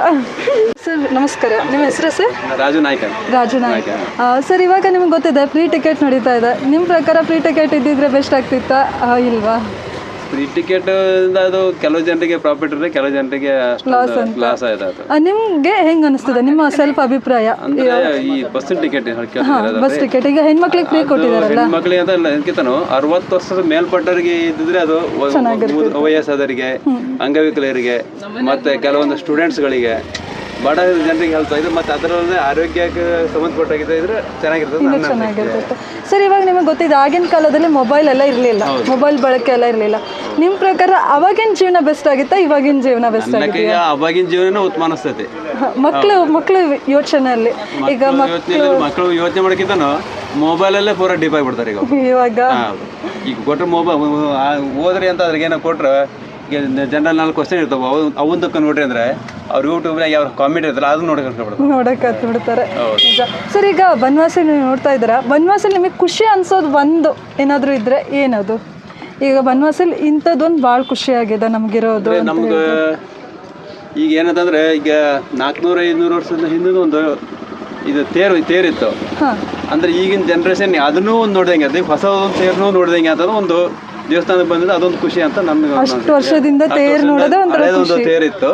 ಸರ್ ನಮಸ್ಕಾರ. ನಿಮ್ಮ ಹೆಸರು ಸರ್? ರಾಜು ನಾಯ್ಕ. ರಾಜು ನಾಯ್ಕ. ಸರ್ ಇವಾಗ ನಿಮ್ಗೆ ಗೊತ್ತಿದೆ ಫ್ರೀ ಟಿಕೆಟ್ ನಡೀತಾ ಇದೆ. ನಿಮ್ಮ ಪ್ರಕಾರ ಫ್ರೀ ಟಿಕೆಟ್ ಇದ್ದಿದ್ರೆ ಬೆಸ್ಟ್ ಆಗ್ತಿತ್ತಾ? ಆ, ಇಲ್ವಾ? ಫ್ರೀ ಟಿಕೆಟ್ ಅದು ಕೆಲವು ಜನರಿಗೆ ಪ್ರಾಫಿಟ್ ಇರುತ್ತೆ ಕೆಲವು ಜನರಿಗೆ. ಲಾಸ್ ಆಯ್ತು ನಿಮ್ಗೆ ಹೆಂಗ್ ಅನಿಸ್ತದೆ? ನಿಮ್ಮ ಸೆಲ್ಫ್ ಅಭಿಪ್ರಾಯ ಅಂದ್ರೆ ಈ ಬಸ್ ಟಿಕೆಟ್ ಬಸ್ ಟಿಕೆಟ್ ಈಗ ಹೆಣ್ಮಕ್ಳಿಗೆ ಫ್ರೀ ಕೊಟ್ಟಿದಾರಲ್ಲ ಹೆಣ್ಮಕ್ಳಿಗೆ ಅಂತ ಅದಕ್ಕಿಂತನೂ ಅರವತ್ತು ವರ್ಷದ ಮೇಲ್ಪಟ್ಟವರಿಗೆ ಇದ್ದಿದ್ರೆ ಅದು ವಯಸ್ಸಾದವರಿಗೆ ಅಂಗವಿಕಲರಿಗೆ ಮತ್ತೆ ಕೆಲವೊಂದು ಸ್ಟೂಡೆಂಟ್ಸ್ಗಳಿಗೆ ಬಡ ಜನರಿಗೆ ಹೆಲ್ಪ್ ಇದು ಮತ್ತೆ ಅದರಲ್ಲೇ ಆರೋಗ್ಯಕ್ಕೆ ಸಂಬಂಧಪಟ್ಟಾಗಿದೆ ಇದ್ರೆ ಚೆನ್ನಾಗಿರ್ತದೆ ನನ್ನ ಅನಿಸಿಕೆ. ಚೆನ್ನಾಗಿರ್ತೈತೆ ಸರ್ ಇವಾಗ ನಿಮಗೆ ಗೊತ್ತಿದೆ ಆಗಿನ ಕಾಲದಲ್ಲಿ ಮೊಬೈಲ್ ಎಲ್ಲ ಇರಲಿಲ್ಲ. ಮೊಬೈಲ್ ಬಳಕೆ ಎಲ್ಲ ಇರಲಿಲ್ಲ. ನಿಮ್ಮ ಪ್ರಕಾರ ಅವಾಗಿನ ಜೀವನ ಬೆಸ್ಟ್ ಆಗಿತ್ತಾ ಇವಾಗಿನ ಜೀವನ ಬೆಸ್ಟ್ ಆಗಿತ್ತು ಈಗ ಅವಾಗಿನ ಜೀವನ ಉತ್ತಮ ಅನಿಸ್ತೈತಿ. ಮಕ್ಕಳು ಮಕ್ಕಳು ಯೋಚನೆಯಲ್ಲಿ. ಈಗ ಯೋಚನೆಯಲ್ಲಿ ಮಕ್ಕಳು ಯೋಚನೆ ಮಾಡೋಕ್ಕಿಂತನೂ ಮೊಬೈಲಲ್ಲೇ ಪೂರ ಡೀಪ್ ಆಗಿಬಿಡ್ತಾರೆ ಈಗ. ಇವಾಗ? ಈಗ ಕೊಟ್ಟರೆ ಮೊಬೈಲ್ ಓದ್ರಿ ಅಂತ ಅದ್ರಿಗೆ ಏನೋ ಕೊಟ್ರೆ ಜನರಲ್ ನಾಲ್ಕು ಕ್ವಶನ್ ಇರ್ತವೆ. ಅವು ಅವನ್ ತಕ್ಕ ನೋಡ್ರಿ ಅಂದ್ರೆ ಅವ್ರು ಯೂಟ್ಯೂಬ್ನಾಗ ಯಾವ ಕಾಮೆಂಟ್ ಇರ್ತಲ್ಲ ಅದನ್ನ ನೋಡ್ಕೊಂಡು ನೋಡಕ್ ಹತ್ತು ಬಿಡ್ತಾರೆ ಸರ್ ಈಗ ವನವಾಸ ನೀವು ನೋಡ್ತಾ ಇದ್ದೀರಾ? ವನವಾಸಲ್ಲಿ ನಿಮಗೆ ಖುಷಿ ಅನ್ಸೋದು ಒಂದು ಏನಾದರೂ ಇದ್ರೆ ಏನದು? ಈಗ ವನವಾಸಲ್ಲಿ ಇಂಥದ್ದೊಂದು ಭಾಳ ಖುಷಿಯಾಗಿದೆ ನಮಗಿರೋದು ನಮ್ಗೆ ಈಗ ಏನಂತಂದ್ರೆ ಈಗ ನಾಲ್ಕುನೂರ ಐದುನೂರು ವರ್ಷದ ಹಿಂದಿನ ಒಂದು ಇದು ತೇರು ತೇರಿತ್ತು. ಅಂದ್ರೆ ಈಗಿನ ಜನ್ರೇಷನ್ ಅದನ್ನೂ ಒಂದು ನೋಡ್ದಂಗೆ ಅದು ಹೊಸ ಒಂದು ತೇರ್ನೂ ನೋಡ್ದಂಗೆ ಅಂತ ಒಂದು ದೇವಸ್ಥಾನಕ್ಕೆ ಬಂದಿದ್ದು ಅದೊಂದು ಖುಷಿ ಅಂತ ನಮ್ಗೆ ಒಂದು ಅಷ್ಟು ವರ್ಷದಿಂದ ತೇರ್ ನೋಡೋದೇ ಒಂಥರ ಹಳೇದೊಂದು ಖುಷಿ. ತೇರಿತ್ತು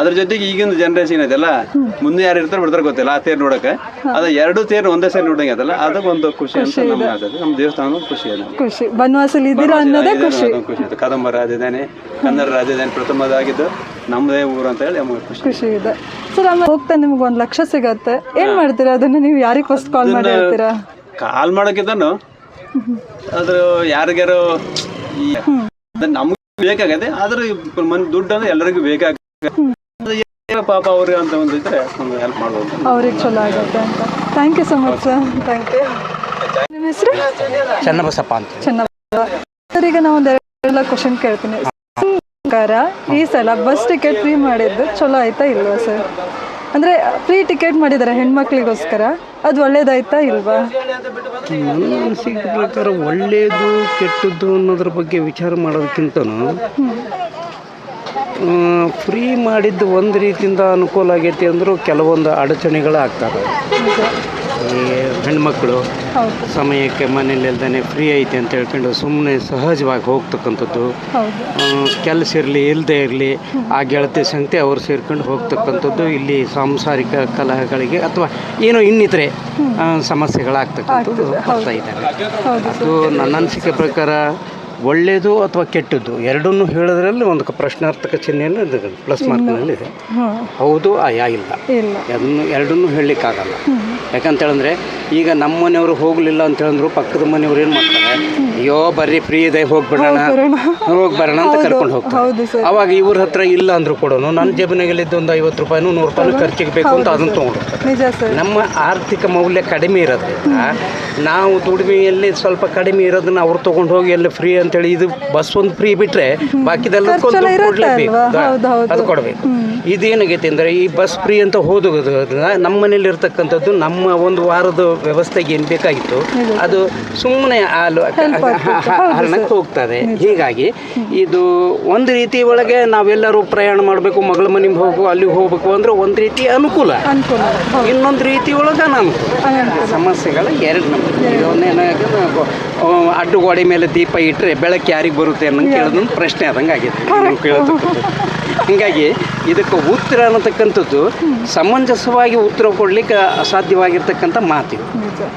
ಅದ್ರ ಜೊತೆಗೆ ಈಗಿನ ಜನರೇಷನ್ ಐತಲ್ಲ ಮುಂದೆ ಯಾರು ಇರ್ತಾರೆ ಬಿಡ್ತಾರೆ ಗೊತ್ತಿಲ್ಲ ಆ ತೇರ್ ನೋಡಕ್ಕೆ ಅದು ಎರಡು ತೇರ್ ಒಂದೇ ಸೇರಿ ನೋಡಂಗೆ ಅದಲ್ಲ ಅದಕ್ಕೆ ಒಂದು ಖುಷಿ ಅಂತ ನಮ್ಗೆ ಆಗುತ್ತೆ ನಮ್ಮ ದೇವಸ್ಥಾನ ಖುಷಿ ಅದು ಖುಷಿ. ಬನವಾಸಲ್ಲಿ ಇದ್ದೀರಾ ಅನ್ನೋದೇ ಖುಷಿ. ಖುಷಿ ಇತ್ತು ಕದಂಬ ರಾಜಧಾನಿ ಕನ್ನಡ ರಾಜಧಾನಿ ಪ್ರಥಮದಾಗಿದ್ದು ನಮ್ಮದೇ ಊರು ಅಂತ ಹೇಳಿ ನಮಗೆ ಖುಷಿ ಖುಷಿ ಇದೆ. ಸರ್ ಆಮೇಲೆ ಹೋಗ್ತಾ ನಿಮ್ಗೆ ಒಂದು ಲಕ್ಷ ಸಿಗತ್ತೆ. ಏನ್ ಮಾಡ್ತೀರಾ? ಅದನ್ನ ನೀವು ಯಾರಿಗೆ ಫಸ್ಟ್ ಕಾಲ್ ಮಾಡಿ ಹೇಳ್ತೀರಾ? ಕಾಲ್ ಮಾಡೋಕ್ಕಿಂತನೂ ಅದು ಯಾರಿಗಾರು ಈ ಅದು ನಮ್ಗೆ ಬೇಕಾಗತ್ತೆ ಆದ್ರೆ ಮನ್ ದುಡ್ಡು ಅಂದ್ರೆ ಎಲ್ಲರಿಗೂ ಬೇಕಾಗುತ್ತೆ. ಪಾಪ ಅವ್ರಿಗೆ ಅಂತ ಒಂದು ಇದ್ರೆ ಒಂದು ಹೆಲ್ಪ್ ಮಾಡ್ಬೋದು. ಅವ್ರಿಗೆ ಚಲೋ ಆಗುತ್ತೆ ಅಂತ. Thank you so much sir thank you ನಿಮ್ಮ ಹೆಸರು? ಚನ್ನಬಸಪ್ಪ ಅಂತ. ಚೆನ್ನ ಸರ್ ಈಗ ನಾವು ಒಂದು ಎಲ್ಲ ಕ್ವಶನ್ ಕೇಳ್ತೀನಿ ಈ ಸಲ ಬಸ್ ಟಿಕೆಟ್ ಫ್ರೀ ಮಾಡಿದ್ದು ಚಲೋ ಆಯ್ತಾ ಇಲ್ವಾ ಸರ್ ಅಂದರೆ ಫ್ರೀ ಟಿಕೆಟ್ ಮಾಡಿದ್ದಾರೆ ಹೆಣ್ಮಕ್ಳಿಗೋಸ್ಕರ. ಅದು ಒಳ್ಳೇದಾಯ್ತಾ ಇಲ್ವಾ? ನನ್ನ ಪ್ರಕಾರ ಒಳ್ಳೆಯದು ಕೆಟ್ಟದ್ದು ಅನ್ನೋದ್ರ ಬಗ್ಗೆ ವಿಚಾರ ಮಾಡೋದಕ್ಕಿಂತನೂ ಫ್ರೀ ಮಾಡಿದ್ದು ಒಂದು ರೀತಿಯಿಂದ ಅನುಕೂಲ ಆಗೈತಿ ಅಂದರೂ ಕೆಲವೊಂದು ಅಡಚಣೆಗಳು ಆಗ್ತವೆ ಈ ಹೆಣ್ಮಕ್ಳು ಹೌದು. ಸಮಯಕ್ಕೆ ಮನೇಲಿ ಇಲ್ದೇ ಫ್ರೀ ಐತೆ ಅಂತ ಹೇಳ್ಕೊಂಡು ಸುಮ್ಮನೆ ಸಹಜವಾಗಿ ಹೋಗ್ತಕ್ಕಂಥದ್ದು. ಹೌದು. ಕೆಲಸ ಇರಲಿ ಇಲ್ಲದೆ ಇರಲಿ ಆ ಗೆಳತಿ ಸಂಗತಿ ಅವ್ರು ಸೇರ್ಕೊಂಡು ಹೋಗ್ತಕ್ಕಂಥದ್ದು ಇಲ್ಲಿ ಸಾಂಸಾರಿಕ ಕಲಹಗಳಿಗೆ ಅಥವಾ ಏನೋ ಇನ್ನಿತರೆ ಆ, ಸಮಸ್ಯೆಗಳಾಗ್ತಕ್ಕಂಥದ್ದು ಬರ್ತಾ ಇದ್ದಾವೆ. ಅದು ನನ್ನ ಅನಿಸಿಕೆ ಪ್ರಕಾರ ಒಳ್ಳೆಯದು ಅಥವಾ ಕೆಟ್ಟದ್ದು? ಎರಡನ್ನೂ ಹೇಳೋದ್ರಲ್ಲಿ ಒಂದು ಪ್ರಶ್ನಾರ್ಥಕ ಚಿಹ್ನೆಯಲ್ಲಿ ಪ್ಲಸ್ ಮಾರ್ಕ್ನಲ್ಲಿ ಇದೆ. ಹೌದು ಆಯಾ ಇಲ್ಲ. ಅದನ್ನು ಎರಡನ್ನೂ ಹೇಳಲಿಕ್ಕಾಗಲ್ಲ. ಯಾಕಂತ ಹೇಳಿದ್ರೆ ಈಗ ನಮ್ಮ ಮನೆಯವರು ಹೋಗಲಿಲ್ಲ ಅಂತ ಹೇಳಿದ್ರು ಪಕ್ಕದ ಮನೆಯವ್ರು ಏನು ಮಾಡ್ತಾರೆ? ಅಯ್ಯೋ ಬರ್ರಿ ಫ್ರೀ ಇದೆ ಹೋಗ್ಬಿಡೋಣ. ಹೋಗಿ ಬರೋಣ ಅಂತ ಕರ್ಕೊಂಡು ಹೋಗ್ತಾರೆ. ಅವಾಗ ಇವ್ರ ಹತ್ರ ಇಲ್ಲ ಅಂದ್ರು ಕೂಡ ನನ್ನ ಜೇಬಿನಾಗಲ್ಲಿದ್ದ ಒಂದು ಐವತ್ತು ರೂಪಾಯಿನೂ ನೂರು ರೂಪಾಯಿನೂ ಖರ್ಚಿಗೆ ಬೇಕು ಅಂತ ಅದನ್ನು ತೊಗೊಂಡು ನಮ್ಮ ಆರ್ಥಿಕ ಮೌಲ್ಯ ಕಡಿಮೆ ಇರೋದ್ರಿಂದ ನಾವು ದುಡಿಮೆಯಲ್ಲಿ ಸ್ವಲ್ಪ ಕಡಿಮೆ ಇರೋದನ್ನ ಅವ್ರು ತೊಗೊಂಡು ಹೋಗಿ ಎಲ್ಲ ಫ್ರೀ ಅಂತೇಳಿ ಇದು ಬಸ್ ಒಂದು ಫ್ರೀ ಬಿಟ್ಟರೆ ಬಾಕಿದೆಲ್ಲ ಕೊಡಲೇಬೇಕು. ಅದು ಕೊಡಬೇಕು. ಇದೇನಾಗೈತೆ ಅಂದರೆ ಈ ಬಸ್ ಫ್ರೀ ಅಂತ ಹೋದ ನಮ್ಮ ಮನೇಲಿ ಇರ್ತಕ್ಕಂಥದ್ದು ನಮ್ಮ ಒಂದು ವಾರದ ವ್ಯವಸ್ಥೆಗೆ ಏನು ಬೇಕಾಗಿತ್ತು? ಅದು ಸುಮ್ಮನೆ ಹಾಲು ಹರಣಕ್ಕೆ ಹೋಗ್ತದೆ. ಹೀಗಾಗಿ ಇದು ಒಂದು ರೀತಿ ಒಳಗೆ ನಾವೆಲ್ಲರೂ ಪ್ರಯಾಣ ಮಾಡಬೇಕು ಮಗಳ ಮನೆಗೆ ಹೋಗು ಅಲ್ಲಿಗೆ ಹೋಗ್ಬೇಕು ಅಂದ್ರೆ ಒಂದು ರೀತಿ ಅನುಕೂಲ. ಇನ್ನೊಂದು ರೀತಿ ಒಳಗೆ ನಾನು ಸಮಸ್ಯೆಗಳು ಎರಡು ನಮಗೆ ಈಗ ಒಂದೇನಾಗ ಅಡ್ಡು ಗೋಡೆ ಮೇಲೆ ದೀಪ ಇಟ್ಟರೆ ಬೆಳಕು ಯಾರಿಗೆ ಬರುತ್ತೆ ಅನ್ನೋ ಕೇಳೋದೊಂದು ಪ್ರಶ್ನೆ ಆದಂಗೆ ಆಗಿದೆ. ಹೀಗಾಗಿ ಇದಕ್ಕೆ ಉತ್ತರ ಅನ್ನತಕ್ಕಂಥದ್ದು ಸಮಂಜಸವಾಗಿ ಉತ್ತರ ಕೊಡ್ಲಿಕ್ಕೆ ಅಸಾಧ್ಯವಾಗಿರ್ತಕ್ಕಂಥ ಮಾತಿದು.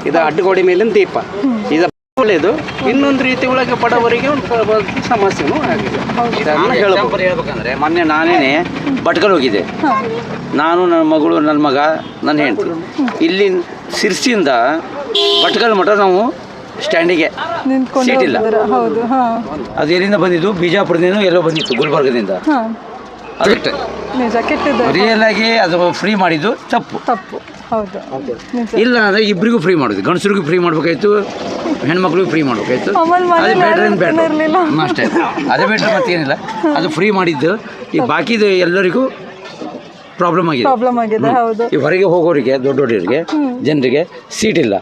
ಇದು ಅಡ್ಡಗೋಡೆ ಮೇಲಿನ ದೀಪ. ಇದು ಒಳ್ಳೆಯದು. ಇನ್ನೊಂದು ರೀತಿ ಒಳಗೆ ಬಡವರಿಗೆ ಒಂದು ಸಮಸ್ಯೆನೂ ಆಗಿದೆ. ನಾನು ಹೇಳ್ಬೋದು ಹೇಳ್ಬೇಕಂದ್ರೆ ಮೊನ್ನೆ ನಾನೇನೆ ಭಟ್ಕಲ್ ಹೋಗಿದ್ದೆ. ನಾನು ನನ್ನ ಮಗಳು ನನ್ನ ಮಗ ನನ್ನ ಹೆಂಡತಿ. ಇಲ್ಲಿ ಸಿರ್ಸಿಯಿಂದ ಭಟ್ಕಲ್ ಮಠ ನಾವು ಸ್ಟ್ಯಾಂಡಿಗೆ ನಿಂತ್ಕೊಂಡು ಸೀಟ್ ಇಲ್ಲ. ಹೌದು ಹಾ. ಅದು ಎಲ್ಲಿಂದ ಬಂದಿದ್ದು? ಬಿಜಾಪುರದಿಂದ ಎಲ್ಲೋ ಬಂದಿತ್ತು ಗುಲ್ಬರ್ಗದಿಂದ. ಅದಕ್ಕೆ ರಿಯಲ್ ಆಗಿ ಅದು ಫ್ರೀ ಮಾಡಿದ್ದು ತಪ್ಪು. ತಪ್ಪು. ಹೌದು. ಇಲ್ಲ ಅಂದ್ರೆ ಇಬ್ಬರಿಗೂ ಫ್ರೀ ಮಾಡೋದು. ಗಂಡಸರಿಗೂ ಫ್ರೀ ಮಾಡ್ಬೇಕಾಯ್ತು ಹೆಣ್ಮಕ್ಳಿಗೂ ಫ್ರೀ ಮಾಡ್ಬೇಕಾಯ್ತು. ಅದು ಬೇಟ್ರ್ ಏನು ಅಷ್ಟೇ. ಅದೇ ಬೇಟ್ರ್ ಮತ್ತೇನಿಲ್ಲ ಅದು ಫ್ರೀ ಮಾಡಿದ್ದು. ಈ ಬಾಕಿದು ಎಲ್ಲರಿಗೂ ಪ್ರಾಬ್ಲಮ್ ಆಗಿದೆ. ಹೌದು. ಈ ಹೊರಗೆ ಹೋಗೋರಿಗೆ ದೊಡ್ಡ ದೊಡ್ಡವರಿಗೆ ಜನರಿಗೆ ಸೀಟ್ ಇಲ್ಲ.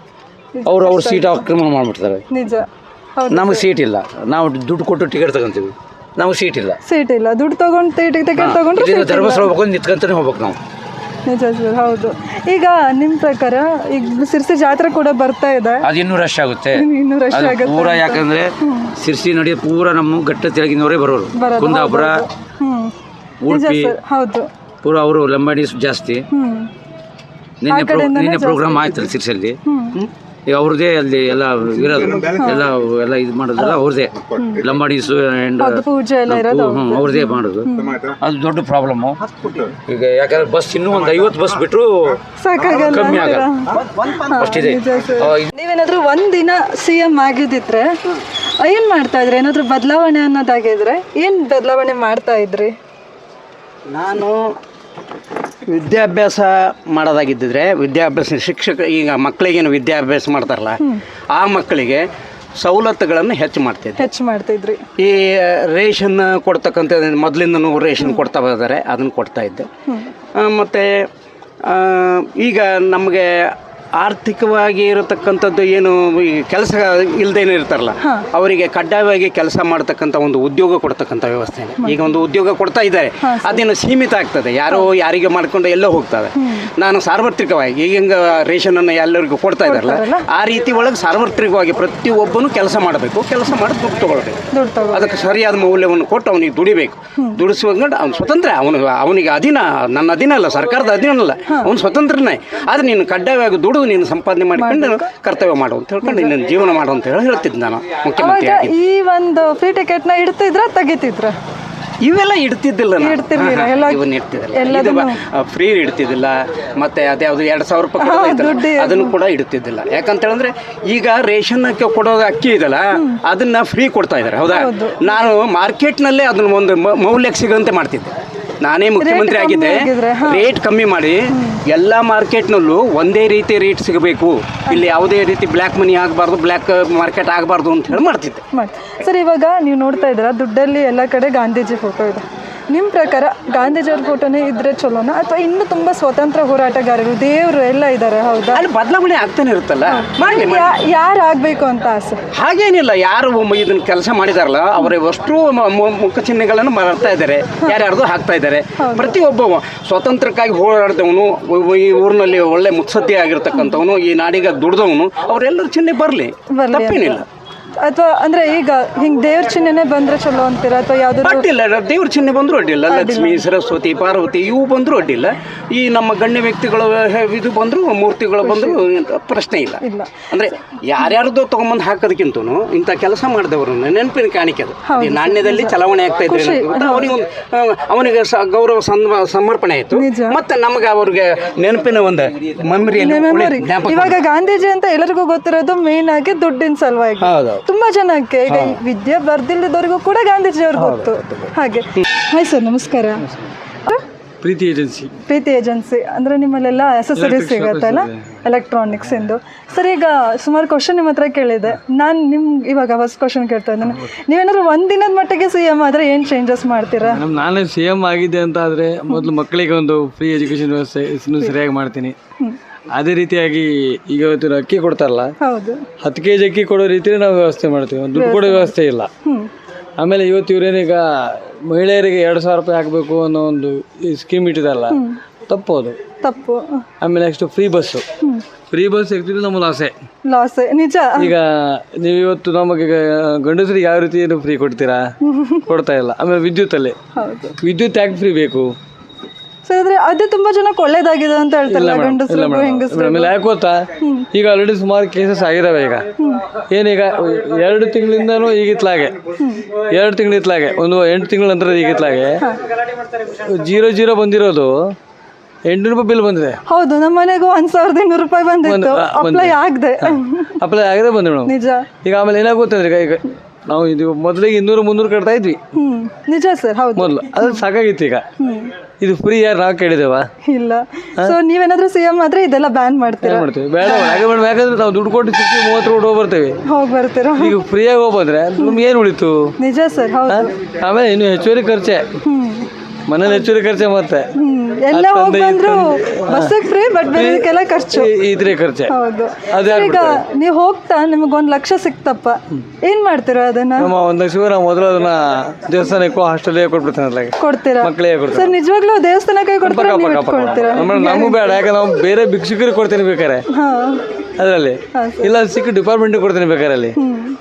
ಅವರು ಅವ್ರ ಸೀಟ್ ಆಕ್ರಮಣ ಮಾಡಿಬಿಡ್ತಾರೆ. ನಿಜ. ನಮಗೆ ಸೀಟ್ ಇಲ್ಲ. ನಾವು ದುಡ್ಡು ಕೊಟ್ಟು ಟಿಕೆಟ್ ತಗೊಂತೀವಿ. ನಮಗೆ ಸೀಟ್ ಇಲ್ಲ. ಸೀಟ್ ಇಲ್ಲ. ದುಡ್ಡು ತಗೊಂಡು ಟಿಕೆಟ್ ತಗೊಂಡು. ಧರ್ಮಸ್ಥಳ ಹೋಗ್ಕೊಂಡು ನಿಂತ್ಕೊಂತಾನೆ ಹೋಗ್ಬೇಕು ನಾವು. ನಿಜ ಸರ್ ಹೌದು. ಈಗ ನಿಮ್ಮ ಪ್ರಕಾರ ಈಗ ಸಿರ್ಸಿ ಜಾತ್ರೆ ಕೂಡ ಬರ್ತಾ ಇದೆ. ಅದು ಇನ್ನೂ ರಶ್ ಆಗುತ್ತೆ. ಇನ್ನೂ ರಶ್ ಅದು ಆಗುತ್ತೆ ಪೂರ ಯಾಕಂದ್ರೆ ಸಿರ್ಸಿ ನಡಿ ಪೂರ ನಮ್ಮ ಘಟ್ಟ ತೆಳಗಿನವರೇ ಬರೋರು. ಬರೋದು, ಕುಂದಾಪುರ ಹ್ಮ್. ನಿಜ ಉಡುಪಿ ಸರ್ ಹೌದು. ಪೂರ ಅವರು ಲಂಬಾಣಿ ಜಾಸ್ತಿ. ಹ್ಮ್. ನಿನ್ನೆ ಪ್ರೋ ಕಡೆಯಿಂದನೇ ನಿನ್ನೆ ಪ್ರೋಗ್ರಾಮ್ ಆಯ್ತಲ್ಲ ಸಿರ್ಸಲ್ಲಿ ಈಗ ಅವ್ರದ್ದೇ ಅಲ್ಲಿ ಎಲ್ಲ ಇರೋದು. ಎಲ್ಲ ಎಲ್ಲ ಇದು ಮಾಡೋದಲ್ಲ ಅವ್ರದ್ದೇ. ಲಂಬಾಡಿಸು ಆ್ಯಂಡ್ ಅದು ಪೂಜೆ ಎಲ್ಲ ಇರೋದು ಹ್ಞೂ ಅವ್ರದ್ದೇ ಮಾಡೋದು. ಅದು ದೊಡ್ಡ ಪ್ರಾಬ್ಲಮ್ಮು ಈಗ ಯಾಕಂದ್ರೆ ಬಸ್ ಇನ್ನೂ ಒಂದು ಐವತ್ತು ಬಸ್ ಬಿಟ್ಟರು ಸಾಕಾಗಲ್ಲ ಕಮ್ಮಿ? ಆಗಲ್ಲ. ಅಷ್ಟಿದೆ. ನೀವೇನಾದ್ರೂ ಒಂದಿನ ಸಿ ಎಂ ಆಗಿದ್ದಿದ್ರೆ ಏನ್ ಮಾಡ್ತಾ ಇದ್ರಿ? ಏನಾದ್ರೂ ಬದಲಾವಣೆ ಅನ್ನೋದಾಗಿದ್ರೆ ಏನ್ ಬದಲಾವಣೆ ಮಾಡ್ತಾ ಇದ್ರಿ? ನಾನು ವಿದ್ಯಾಭ್ಯಾಸ ಮಾಡೋದಾಗಿದ್ದರೆ ವಿದ್ಯಾಭ್ಯಾಸ ಶಿಕ್ಷಕ ಈಗ ಮಕ್ಕಳಿಗೇನು ವಿದ್ಯಾಭ್ಯಾಸ ಮಾಡ್ತಾರಲ್ಲ ಆ ಮಕ್ಕಳಿಗೆ ಸವಲತ್ತುಗಳನ್ನು ಹೆಚ್ಚು ಮಾಡ್ತಿದ್ರು ಹೆಚ್ಚು ಮಾಡ್ತಿದ್ರಿ ಈ ರೇಷನ್ ಕೊಡ್ತಕ್ಕಂಥ ಮೊದಲಿಂದನೂ ರೇಷನ್ ಕೊಡ್ತಾ ಇದ್ದಾರೆ ಅದನ್ನು ಕೊಡ್ತಾ ಇದ್ದೆ. ಮತ್ತು ಈಗ ನಮಗೆ ಆರ್ಥಿಕವಾಗಿ ಇರತಕ್ಕಂಥದ್ದು ಏನು ಈ ಕೆಲಸ ಇಲ್ಲದೇನೆ ಇರ್ತಾರಲ್ಲ ಅವರಿಗೆ ಕಡ್ಡಾಯವಾಗಿ ಕೆಲಸ ಮಾಡ್ತಕ್ಕಂಥ ಒಂದು ಉದ್ಯೋಗ ಕೊಡ್ತಕ್ಕಂಥ ವ್ಯವಸ್ಥೆ ಇದೆ. ಈಗ ಒಂದು ಉದ್ಯೋಗ ಕೊಡ್ತಾ ಇದ್ದಾರೆ ಅದೇನು ಸೀಮಿತ ಆಗ್ತದೆ. ಯಾರೋ ಯಾರಿಗೆ ಮಾಡ್ಕೊಂಡು ಎಲ್ಲೋ ಹೋಗ್ತದೆ ನಾನು ಸಾರ್ವತ್ರಿಕವಾಗಿ ಈಗ ಹೆಂಗ ರೇಷನನ್ನು ಎಲ್ಲರಿಗೂ ಕೊಡ್ತಾ ಇದ್ದಾರಲ್ಲ ಆ ರೀತಿ ಒಳಗೆ ಸಾರ್ವತ್ರಿಕವಾಗಿ ಪ್ರತಿಯೊಬ್ಬನು ಕೆಲಸ ಮಾಡಬೇಕು. ಕೆಲಸ ಮಾಡಿ ದುಡ್ಡು ತಗೊಳ್ಬೇಕು. ಅದಕ್ಕೆ ಸರಿಯಾದ ಮೌಲ್ಯವನ್ನು ಕೊಟ್ಟು ಅವನಿಗೆ ದುಡಿಬೇಕು. ದುಡಿಸುವ ಅವ್ನು ಸ್ವತಂತ್ರ. ಅವನು ಅವನಿಗೆ ಅಧೀನ ನನ್ನ ಅಧೀನ ಅಲ್ಲ ಸರ್ಕಾರದ ಅಧೀನ ಅಲ್ಲ. ಅವ್ನು ಸ್ವತಂತ್ರನೇ. ಆದ್ರೆ ನೀನು ಕಡ್ಡಾಯವಾಗಿ ದುಡಿದು ನೀನು ಸಂಪಾದನೆ ಮಾಡಿಕೊಂಡು ಕರ್ತವ್ಯ ಮಾಡು ಅಂತ ಹೇಳ್ಕೊಂಡು ನಿನ್ನ ಜೀವನ ಮಾಡು ಅಂತ ಹೇಳಿ ಹೇಳ್ತಿದ್ದೆ ನಾನು ಮುಖ್ಯಮಂತ್ರಿ ಆಗಿ. ಈ ಒಂದು ಫ್ರೀ ಟಿಕೆಟ್ನ ಇಡ್ತಿದ್ರ ತೆಗಿತಿದ್ರ? ಇವೆಲ್ಲ ಇಡ್ತಿದ್ದಿಲ್ಲ ನಾನು. ಇಡ್ತಿರ್ಲಿಲ್ಲ, ಎಲ್ಲ ಇವನ್ನ ಇಡ್ತಿದ್ದಿಲ್ಲ. ಎಲ್ಲದನ್ನು- ಇದು ಫ್ರೀ ಇಡ್ತಿದ್ದಿಲ್ಲ. ಮತ್ತೆ ಅದ್ಯಾವುದು ಎರಡು ಸಾವಿರ ರೂಪಾಯಿ ದುಡ್ಡು ಅದನ್ನು ಕೂಡ ಇಡ್ತಿದ್ದಿಲ್ಲ. ಯಾಕಂತ ಹೇಳಿದ್ರೆ ಈಗ ರೇಷನ್ ಕೊಡೋದು ಅಕ್ಕಿ ಇದಲ್ಲ ಅದನ್ನ ಫ್ರೀ ಕೊಡ್ತಾ ಇದ್ದಾರೆ. ಹೌದಾ? ನಾನು ಮಾರ್ಕೆಟ್ನಲ್ಲೇ ಅದನ್ನ ಒಂದು ಮ- ಮೌಲ್ಯಕ್ಕೆ ಸಿಗಂತೆ ಮಾಡ್ತಿದ್ದೆ. ನಾನೇ ಮುಖ್ಯಮಂತ್ರಿ ಆಗಿದ್ದೆ. ರೇಟ್ ಕಮ್ಮಿ ಮಾಡಿ ಎಲ್ಲ ಮಾರ್ಕೆಟ್ನಲ್ಲೂ ಒಂದೇ ರೀತಿ ರೇಟ್ ಸಿಗಬೇಕು. ಇಲ್ಲಿ ಯಾವುದೇ ರೀತಿ ಬ್ಲ್ಯಾಕ್ ಮನಿ ಆಗಬಾರ್ದು ಬ್ಲ್ಯಾಕ್ ಮಾರ್ಕೆಟ್ ಆಗಬಾರ್ದು ಅಂತ ಹೇಳಿ ಮಾಡ್ತಿದ್ದೆ. ಮಾಡಿ ಸರ್ ಇವಾಗ ನೀವು ನೋಡ್ತಾ ಇದ್ದೀರಾ ದುಡ್ಡಲ್ಲಿ ಎಲ್ಲ ಕಡೆ ಗಾಂಧೀಜಿ ಫೋಟೋ ಇದೆ. ನಿಮ್ಮ ಪ್ರಕಾರ ಗಾಂಧೀಜಿಯವ್ರ ಫೋಟೋನೇ ಇದ್ರೆ ಚಲೋನಾ? ಅಥವಾ ಇನ್ನು ತುಂಬಾ ಸ್ವತಂತ್ರ ಹೋರಾಟಗಾರರು ದೇವರು ಎಲ್ಲ ಇದ್ದಾರೆ ಹೌದಾ? ಅಲ್ಲಿ ಬದಲಾವಣೆ ಆಗ್ತಾನೆ ಇರುತ್ತಲ್ಲ? ಮಾಡಲಿ ಯಾರು ಆಗಬೇಕು ಅಂತ ಆಸೆ? ಹಾಗೇನಿಲ್ಲ ಯಾರು ಇದನ್ನ ಕೆಲಸ ಮಾಡಿದಾರಲ್ಲ ಅವರ ಅಷ್ಟು ಮುಖ ಚಿಹ್ನೆಗಳನ್ನು ಮಾಡ್ತಾ ಇದ್ದಾರೆ. ಯಾರ್ಯಾರ್ದು ಹಾಕ್ತಾ ಇದ್ದಾರೆ. ಪ್ರತಿಯೊಬ್ಬ ಸ್ವತಂತ್ರಕ್ಕಾಗಿ ಹೋರಾಡಿದವನು ಈ ಊರಿನಲ್ಲಿ ಒಳ್ಳೆ ಮುತ್ಸದ್ದಿ ಆಗಿರ್ತಕ್ಕಂಥವನು ಈ ನಾಡಿಗೆ ದುಡ್ದವನು ಅವರೆಲ್ಲರ ಚಿಹ್ನೆ ಬರಲಿ. ಬರ್ಲಿ ತಪ್ಪೇನಿಲ್ಲ. ಅಥವಾ ಅಂದ್ರೆ ಈಗ ಹಿಂಗ್ ದೇವ್ರ ಚಿಹ್ನೆನೆ ಬಂದ್ರೆ ಚಲೋ ಅಂತೀರ? ಅಥವಾ ಯಾವ್ದು ಅಡ್ಡಿಲ್ಲ ದೇವ್ರ ಚಿಹ್ನೆ ಬಂದರೂ ಅಡ್ಡಿಲ್ಲ. ಲಕ್ಷ್ಮಿ ಸರಸ್ವತಿ ಪಾರ್ವತಿ ಇವು ಬಂದರೂ ಅಡ್ಡಿಲ್ಲ. ಈ ನಮ್ಮ ಗಣ್ಯ ವ್ಯಕ್ತಿಗಳು ಇದು ಬಂದರೂ ಮೂರ್ತಿಗಳು ಬಂದರೂ ಪ್ರಶ್ನೆ ಇಲ್ಲ. ಇಲ್ಲ. ಅಂದ್ರೆ ಯಾರ್ಯಾರ್ದೋ ತಗೊಂಬಂದು ಹಾಕೋದಕ್ಕಿಂತ ಇಂಥ ಕೆಲಸ ಮಾಡಿದವರು ನೆನಪಿನ ಕಾಣಿಕೆ ಅದು. ಈ ನಾಣ್ಯದಲ್ಲಿ ಚಲಾವಣೆ ಆಗ್ತಾ ಇದ್ರೆ ಅವನಿಗೆ ಒಂದು ಅವನಿಗೆ ಗೌರವ ಸಮರ್ಪಣೆ ಆಯಿತು. ಮತ್ತೆ ನಮಗೆ ಅವ್ರಿಗೆ ನೆನಪಿನ ಒಂದು ಮೆಮರಿ ಇವಾಗ ಗಾಂಧೀಜಿ ಅಂತ ಎಲ್ಲರಿಗೂ ಗೊತ್ತಿರೋದು ಮೇನ್ ಆಗಿ ದುಡ್ಡಿನ ಸಲುವಾಗಿ. ಹೌದು. ತುಂಬಾ ಜನಕ್ಕೆ ಈಗ ಈ ವಿದ್ಯೆ ಬರ್ದಿಲ್ಲದವರಿಗೂ ಕೂಡ ಗಾಂಧೀಜಿ ಅವ್ರಿಗೆ ಗೊತ್ತು. ಹಾಗೆ. ಹಾಯ್ ಸರ್ ನಮಸ್ಕಾರ. ಪ್ರೀತಿ ಏಜೆನ್ಸಿ. ಪ್ರೀತಿ ಏಜೆನ್ಸಿ. ಅಂದ್ರೆ ನಿಮ್ಮಲ್ಲೆಲ್ಲ ಅಸೆಸರೀಸ್ ಸಿಗತ್ತಲ್ಲ? ಎಲೆಕ್ಟ್ರಾನಿಕ್ಸ್ ಎಂದು ಸರ್ ಈಗ ಸುಮಾರು ಕ್ವಶನ್ ನಿಮ್ಮ ಹತ್ರ ಕೇಳಿದೆ. ನಾನು ನಿಮ್ಗೆ ಇವಾಗ ಫಸ್ಟ್ ಕ್ವಶನ್ ಕೇಳ್ತಾ ಇದ್ದೇನೆ. ನೀವೇನಾದ್ರು ಒಂದ್ ದಿನದ ಮಟ್ಟಿಗೆ ಸಿ ಎಂ ಆದ್ರೆ ಏನ್ ಚೇಂಜಸ್ ಮಾಡ್ತೀರಾ? ನಮ್ಮ ನಾನೇ ಸಿ ಎಂ ಆಗಿದೆ ಅಂತ ಆದರೆ ಮೊದಲು ಮಕ್ಕಳಿಗೆ ಒಂದು ಫ್ರೀ ಎಜುಕೇಷನ್ ವ್ಯವಸ್ಥೆ ಇನ್ನೂ ಸರಿಯಾಗಿ ಮಾಡ್ತೀನಿ. ಅದೇ ರೀತಿಯಾಗಿ ಈಗ ಇವತ್ತು ಅಕ್ಕಿ ಕೊಡ್ತಾರಲ್ಲ ಹೌದು. ಹತ್ತು ಕೆ ಜಿ ಅಕ್ಕಿ ಕೊಡೋ ರೀತಿಯಲ್ಲಿ ನಾವು ವ್ಯವಸ್ಥೆ ಮಾಡ್ತೀವಿ. ಒಂದು ದುಡ್ಡು ಕೊಡೋ ವ್ಯವಸ್ಥೆ ಇಲ್ಲ. ಆಮೇಲೆ ಇವತ್ತು ಇವ್ರೇನೀಗ ಮಹಿಳೆಯರಿಗೆ ಎರಡು ಸಾವಿರ ರೂಪಾಯಿ ಹಾಕಬೇಕು ಅನ್ನೋ ಒಂದು ಈ ಸ್ಕೀಮ್ ಇಟ್ಟಿದಾರಲ್ಲ ತಪ್ಪು ಅದು ತಪ್ಪು. ಆಮೇಲೆ next free bus free bus ಸಿಗ್ತಿದ್ರೆ ನಮ್ಮ ಲಾಸೆ ಲಾಸ್ ನಿಜ. ಈಗ ನೀವು ಇವತ್ತು ನಮಗೆ ಗಂಡಸರಿಗೆ ಯಾವ ರೀತಿ ಏನು ಫ್ರೀ ಕೊಡ್ತೀರಾ? ಕೊಡ್ತಾ ಇಲ್ಲ. ಆಮೇಲೆ ವಿದ್ಯುತ್ತಲ್ಲಿ. ಹೌದು. ವಿದ್ಯುತ್ ಯಾಕೆ ಫ್ರೀ ಬೇಕು? ಸೊ ಆದ್ರೆ ಅದು ತುಂಬಾ ಜನಕ್ಕೆ ಒಳ್ಳೇದಾಗಿದೆ ಅಂತ ಹೇಳ್ತಾರೆ ಹೆಂಗಸರು ಆಮೇಲೆ ಯಾಕೆ ಗೊತ್ತಾ? ಈಗ ಆಲ್ರೆಡಿ ಸುಮಾರು ಕೇಸಸ್ ಆಗಿದಾವೆ ಈಗ. ಏನೀಗ ಎರಡು ತಿಂಗಳಿಂದನೂ ಈಗಿತ್ಲಾಗೆ. ಎರಡು ತಿಂಗಳಿತ್ಲಾಗೆ. ಒಂದು ಎಂಟು ತಿಂಗಳ ನಂತರ ಈಗಿತ್ಲಾಗೆ. ಜೀರೋ ಜೀರೋ ಬಂದಿರೋದು ಎಂಟುನೂರು ರೂಪಾಯಿ ಬಿಲ್ ಬಂದಿದೆ. ಹೌದು ನಮ್ಮ ಮನೆಗೂ ಒಂದ್ ಸಾವಿರದ ಇನ್ನೂರು ರೂಪಾಯಿ ಬಂದಿತ್ತು. ಅಪ್ಲೈ ಆಗದೆ. ಅಪ್ಲೈ ಆಗದೆ ಬಂದ ಮೇಡಮ್. ನಿಜ. ಈಗ ಆಮೇಲೆ ಏನಾಗುತ್ತೆ ಅಂದ್ರೆ ಈಗ ಈಗ ನಾವು ಇದು ಮೊದಲಿಗೆ ಇನ್ನೂರು ಮುನ್ನೂರು ಕಟ್ತಾ ಇದ್ವಿ. ನಿಜ ಸರ್ ಹೌದು. ಮೊದಲು. ಅದು ಸಾಕಾಗಿತ್ತು ಈಗ. ಇದು ಫ್ರೀ ಯಾರು ನಾವು ಕೇಳಿದೇವಾ ಇಲ್ಲ. ಸೊ ನೀವೇನಾದ್ರೂ ಸಿ ಎಂ ಆದ್ರೆ ಇದೆಲ್ಲ ಬ್ಯಾನ್ ಮಾಡ್ತೀರಾ? ಮಾಡ್ತೀವಿ. ಬೇಡ ಮೇಡಮ್ ಯಾಕಂದ್ರೆ ನಾವು ದುಡ್ಡು ಕೊಟ್ಟು ಸಿಕ್ಕಿ ಮೂವತ್ತು ರೋಡ್ ಹೋಗಿ ಬರ್ತೇವೆ ಹೋಗಿ ಬರ್ತೀರಾ? ಈಗ ಫ್ರೀಯಾಗಿ ಹೋಗಿ ಬಂದ್ರೆ ನಮ್ಗೆ ಏನು ಉಳಿತು? ನಿಜ ಸರ್ ಹೌದು. ಆಮೇಲೆ ಇನ್ನು ಹೆಚ್ಚುವರಿ ಖರ್ಚೆ. ಮನೇಲಿ ಹೆಚ್ಚುವರಿ ಖರ್ಚೆ ಮತ್ತೆ. ಎಲ್ಲ ಹೋಗಿ ಬಂದ್ರು ಬಸ್ಸಿಗೆ ಫ್ರೀ ಬಟ್ ಬೇರೆದಕ್ಕೆಲ್ಲ ಖರ್ಚು. ಇದ್ರೆ ಖರ್ಚೆ. ಹೌದು. ಈಗ ನೀವು ಹೋಗ್ತಾ ನಿಮಗೊಂದು ಲಕ್ಷ ಸಿಕ್ತಪ್ಪ. ಏನ್ ಮಾಡ್ತೀರಾ ಅದನ್ನ? ನಮ್ಮ ಒಂದು ಲಕ್ಷ ನಾವು ಮೊದಲು ಅದನ್ನ ದೇವಸ್ಥಾನಕ್ಕೂ ಹಾಸ್ಟೆಲ್ಗೆ ಕೊಟ್ಬಿಡ್ತೇನೆ ಅದ್ರಾಗೆ. ಕೊಡ್ತೀರಾ? ಮಕ್ಕಳಿಗೆ ಕೊಡ್ತೀರಾ ಸರ್ ನಿಜವಾಗ್ಲೂ ದೇವಸ್ಥಾನಕ್ಕೆ ಕೊಡ್ತೀರಾ? ನಮಗೂ ಬೇಡ ಯಾಕಂದ್ರೆ ನಾವು ಬೇರೆ ಭಿಕ್ಷುಕರಿಗೆ ಕೊಡ್ತೀನಿ ಬೇಕಾರೆ ಹಾ. ಅದರಲ್ಲಿ? ಇಲ್ಲ ಸಿಕ್ಕ ಡಿಪಾರ್ಟ್ಮೆಂಟ್ ಕೊಡ್ತೀನಿ ಬೇಕಾರೆ ಅಲ್ಲಿ.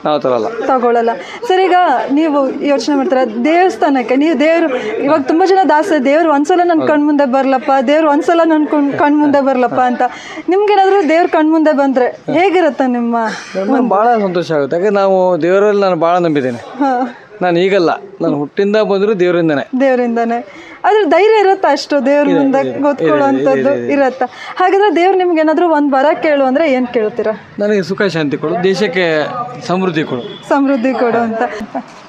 ನಾವು ತರಲ್ಲ. ತಗೊಳ್ಳಲ್ಲ ಸರ್ ಈಗ ನೀವು ಯೋಚನೆ ಮಾಡ್ತೀರಾ ದೇವಸ್ಥಾನಕ್ಕೆ ನೀವು ದೇವರು ಇವಾಗ ತುಂಬಾ ಜನ ದಾಸ ದೇವ್ರು ಒಂದ್ಸಲ ನನ್ನ ಕಣ್ ಮುಂದೆ ಬರ್ಲಪ್ಪ ದೇವ್ರು ಒಂದ್ಸಲ ನನ್ನ ಕಣ್ ಕಣ್ ಮುಂದೆ ಬರ್ಲಪ್ಪ ಅಂತ. ನಿಮ್ಗೇನಾದ್ರೂ ದೇವ್ರ ಕಣ್ ಮುಂದೆ ಬಂದ್ರೆ ಹೇಗಿರುತ್ತೆ ನಿಮ್ಮ ಬಹಳ ಭಾಳ ಸಂತೋಷ ಆಗುತ್ತೆ. ಯಾಕಂದ್ರೆ ನಾವು ದೇವರಲ್ಲಿ ನಾನು ಭಾಳ ನಂಬಿದ್ದೇನೆ. ನಾನು ಈಗಲ್ಲ ನಾನು ಹುಟ್ಟಿಂದ ಬಂದರೂ ದೇವರಿಂದನೇ. ದೇವರಿಂದಾನೆ. ಅದ್ರ ಧೈರ್ಯ ಇರುತ್ತಾ ಅಷ್ಟು ದೇವ್ರ ಮುಂದೆ ಗೊತ್ಕೊಳ್ಳುವಂಥದ್ದು ಇರತ್ತಾ ಹಾಗಾದ್ರೆ ದೇವ್ರು ನಿಮ್ಗೆ ಏನಾದ್ರು ಒಂದು ವರ ಕೇಳು ಅಂದ್ರೆ ಏನ್ ಕೇಳ್ತೀರಾ? ನನಗೆ ಸುಖ ಶಾಂತಿ ಕೊಡು. ದೇಶಕ್ಕೆ ಸಮೃದ್ಧಿ ಕೊಡು. ಸಮೃದ್ಧಿ ಕೊಡು ಅಂತ.